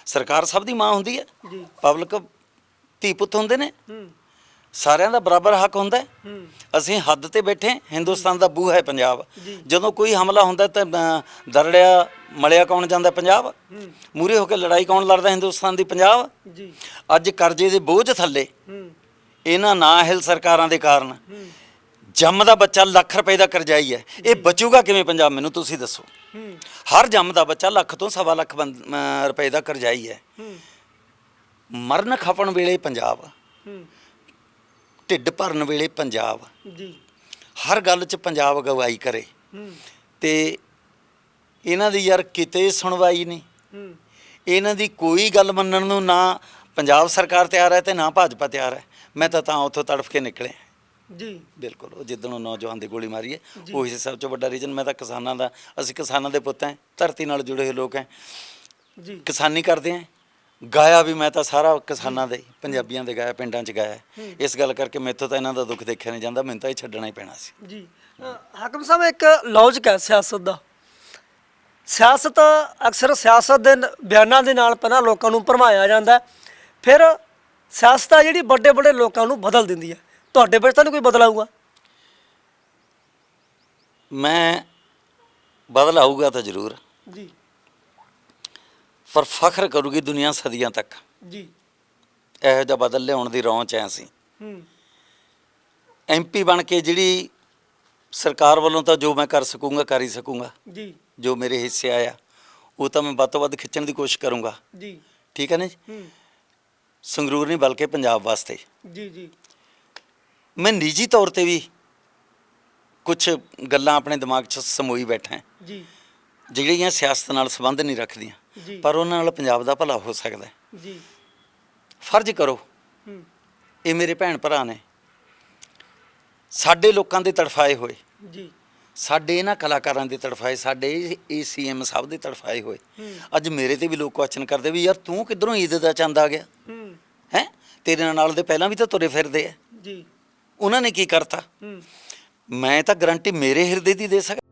ਸਰਕਾਰ ਸਭ ਦੀ ਮਾਂ ਹੁੰਦੀ ਹੈ? ਜੀ। ਪਬਲਿਕ ਧੀ ਪੁੱਤ ਹੁੰਦੇ ਨੇ? ਸਾਰਿਆਂ ਦਾ ਬਰਾਬਰ ਹੱਕ ਹੁੰਦਾ ਹੈ? ਅਸੀਂ ਹੱਦ ਤੇ ਬੈਠੇ ਹਿੰਦੁਸਤਾਨ ਦਾ ਬੂਹਾ ਹੈ ਪੰਜਾਬ। ਜਦੋਂ ਕੋਈ ਹਮਲਾ ਹੁੰਦਾ ਤਾਂ ਦਰੜਿਆ ਮਲਿਆ ਕੌਣ ਜਾਂਦਾ ਪੰਜਾਬ? ਮੂਰੇ ਹੋ ਕੇ ਲੜਾਈ ਕੌਣ ਲੜਦਾ ਹਿੰਦੁਸਤਾਨ ਦੀ ਪੰਜਾਬ? ਜੀ। ਅੱਜ ਕਰਜ਼ੇ ਦੇ ਬੋਝ ਥੱਲੇ ਇਹਨਾਂ ਨਾ ਹਿਲ ਸਰਕਾਰਾਂ ਦੇ ਕਾਰਨ ਹੂੰ। ਜੰਮਦਾ ਬੱਚਾ ਲੱਖ ਰੁਪਏ ਦਾ ਕਰਜ਼ਾਈ ਹੈ ਇਹ ਬਚੂਗਾ ਕਿਵੇਂ ਪੰਜਾਬ? ਮੈਨੂੰ ਤੁਸੀਂ ਦੱਸੋ। ਹਰ ਜੰਮਦਾ ਬੱਚਾ ਲੱਖ ਤੋਂ ਸਵਾ ਲੱਖ ਰੁਪਏ ਦਾ ਕਰਜ਼ਾਈ ਹੈ ਹੂੰ। ਮਰਨ ਖਪਣ ਵੇਲੇ ਪੰਜਾਬ। ਢਿੱਡ ਭਰਨ ਵੇਲੇ ਪੰਜਾਬ। ਜੀ। ਹਰ ਗੱਲ 'ਚ ਪੰਜਾਬ ਅਗਵਾਈ ਕਰੇ। ਤੇ ਇਹਨਾਂ ਦੀ ਯਾਰ ਕਿਤੇ ਸੁਣਵਾਈ ਨਹੀਂ। ਹੂੰ ਇਹਨਾਂ ਦੀ ਕੋਈ ਗੱਲ ਮੰਨਣ ਨੂੰ ਨਾ ਪੰਜਾਬ ਸਰਕਾਰ ਤਿਆਰ ਹੈ ਤੇ ਨਾ ਭਾਜਪਾ ਤਿਆਰ ਹੈ। ਮੈਂ ਤਾਂ ਤਾਂ ਉੱਥੋਂ ਤੜਫ ਕੇ ਨਿਕਲਿਆ। ਜੀ। ਬਿਲਕੁਲ ਉਹ ਜਿੱਦਣ ਉਹ ਨੌਜਵਾਨ ਦੀ ਗੋਲੀ ਮਾਰੀ ਹੈ। ਉਹੀ ਸਭ ਤੋਂ ਵੱਡਾ ਰੀਜਨ ਮੈਂ ਤਾਂ ਕਿਸਾਨਾਂ ਦਾ ਅਸੀਂ ਕਿਸਾਨਾਂ ਦੇ ਪੁੱਤ ਹਾਂ ਧਰਤੀ ਨਾਲ ਜੁੜੇ ਹੋਏ ਲੋਕ ਹਾਂ। ਜੀ। ਕਿਸਾਨੀ ਕਰਦੇ ਹਾਂ। ਗਾਇਆ ਵੀ ਮੈਂ ਤਾਂ ਸਾਰਾ ਕਿਸਾਨਾਂ ਦੇ ਪੰਜਾਬੀਆਂ ਦੇ ਗਾਇਆ ਪਿੰਡਾਂ 'ਚ ਗਾਇਆ। ਇਸ ਗੱਲ ਕਰਕੇ ਮੈਥੋਂ ਤਾਂ ਇਹਨਾਂ ਦਾ ਦੁੱਖ ਦੇਖਿਆ ਨਹੀਂ ਜਾਂਦਾ ਮੈਨੂੰ ਤਾਂ ਇਹ ਛੱਡਣਾ ਹੀ ਪੈਣਾ ਸੀ। ਜੀ। ਹਾਕਮ ਸਾਹਿਬ ਇੱਕ ਲੌਜਿਕ ਹੈ ਸਿਆਸਤ ਦਾ। ਸਿਆਸਤ ਅਕਸਰ ਸਿਆਸਤ ਦੇ ਨ- ਬਿਆਨਾਂ ਦੇ ਨਾਲ ਪਹਿਲਾਂ ਲੋਕਾਂ ਨੂੰ ਭਰਮਾਇਆ ਜਾਂਦਾ ਹੈ। ਫਿਰ ਸਿਆਸਤ ਆ ਜਿਹੜੀ ਵੱਡੇ ਵੱਡੇ ਲੋਕਾਂ ਨੂੰ ਬਦਲ ਦਿੰਦੀ ਹੈ। ਤੁਹਾਡੇ ਵਿੱਚ ਤਾਂ ਨਹੀਂ ਕੋਈ ਬਦਲ ਆਊਗਾ? ਮੈਂ ਬਦਲ ਆਊਗਾ ਤਾਂ ਜ਼ਰੂਰ। ਜੀ। ਪਰ ਫਖਰ ਕਰੂਗੀ ਦੁਨੀਆ ਸਦੀਆਂ ਤੱਕ। ਜੀ। ਇਹੋ ਜਿਹਾ ਬਦਲ ਲਿਆਉਣ ਦੀ ਰੌਂ 'ਚ ਐ ਅਸੀਂ ਹੂੰ। ਐਮਪੀ ਬਣ ਕੇ ਜਿਹੜੀ ਸਰਕਾਰ ਵੱਲੋਂ ਤਾਂ ਜੋ ਮੈਂ ਕਰ ਸਕੂੰਗਾ ਕਰ ਹੀ ਸਕੂੰਗਾ। ਜੀ। ਜੋ ਮੇਰੇ ਹਿੱਸੇ ਆਇਆ ਉਹ ਤਾਂ ਮੈਂ ਵੱਧ ਤੋਂ ਵੱਧ ਖਿੱਚਣ ਦੀ ਕੋਸ਼ਿਸ਼ ਕਰੂੰਗਾ। ਜੀ। ਠੀਕ ਹੈ ਨਾ ਜੀ? ਹੂੰ। ਸੰਗਰੂਰ ਨਹੀਂ ਬਲਕਿ ਪੰਜਾਬ ਵਾਸਤੇ। ਜੀ ਜੀ। ਮੈਂ ਨਿੱਜੀ ਤੌਰ ਤੇ ਵੀ ਕੁਝ ਗੱਲਾਂ ਆਪਣੇ ਦਿਮਾਗ 'ਚ ਸਮੋਈ ਬੈਠਾ ਜੀ। ਜਿਹੜੀਆਂ ਸਿਆਸਤ ਨਾਲ ਸੰਬੰਧ ਨਹੀਂ ਰੱਖਦੀਆਂ ਪਰ ਉਹਨਾਂ ਨਾਲ ਪੰਜਾਬ ਦਾ ਭਲਾ ਹੋ ਸਕਦਾ ਜੀ। ਫਰਜ਼ ਕਰੋ ਇਹ ਮੇਰੇ ਭੈਣ ਭਰਾ ਨੇ। ਸਾਡੇ ਲੋਕਾਂ ਦੇ ਤੜਫਾਏ ਹੋਏ। ਜੀ। ਸਾਡੇ ਇਹਨਾਂ ਕਲਾਕਾਰਾਂ ਦੇ ਤੜਫਾਏ ਸਾਡੇ ਏਸੀਐਮ ਸਾਹਿਬ ਦੇ ਤੜਫਾਏ ਹੋਏ। ਅੱਜ ਮੇਰੇ ਤੇ ਵੀ ਲੋਕ ਕੁਐਸਚਨ ਕਰਦੇ ਵੀ ਯਾਰ ਤੂੰ ਕਿੱਧਰੋਂ ਈਦ ਦਾ ਚੰਦ ਆ ਗਿਆ? ਹੂੰ। ਤੇਰੇ ਨਾਲ ਦੇ ਪਹਿਲਾਂ ਵੀ ਤਾਂ ਤੁਰੇ ਫਿਰਦੇ ਆ। ਜੀ। ਉਹਨਾਂ ਨੇ ਕੀ ਕਰਤਾ? ਮੈਂ ਤਾਂ ਗਰੰਟੀ ਮੇਰੇ ਹਿਰਦੇ ਦੀ ਦੇ ਸਕਦਾ।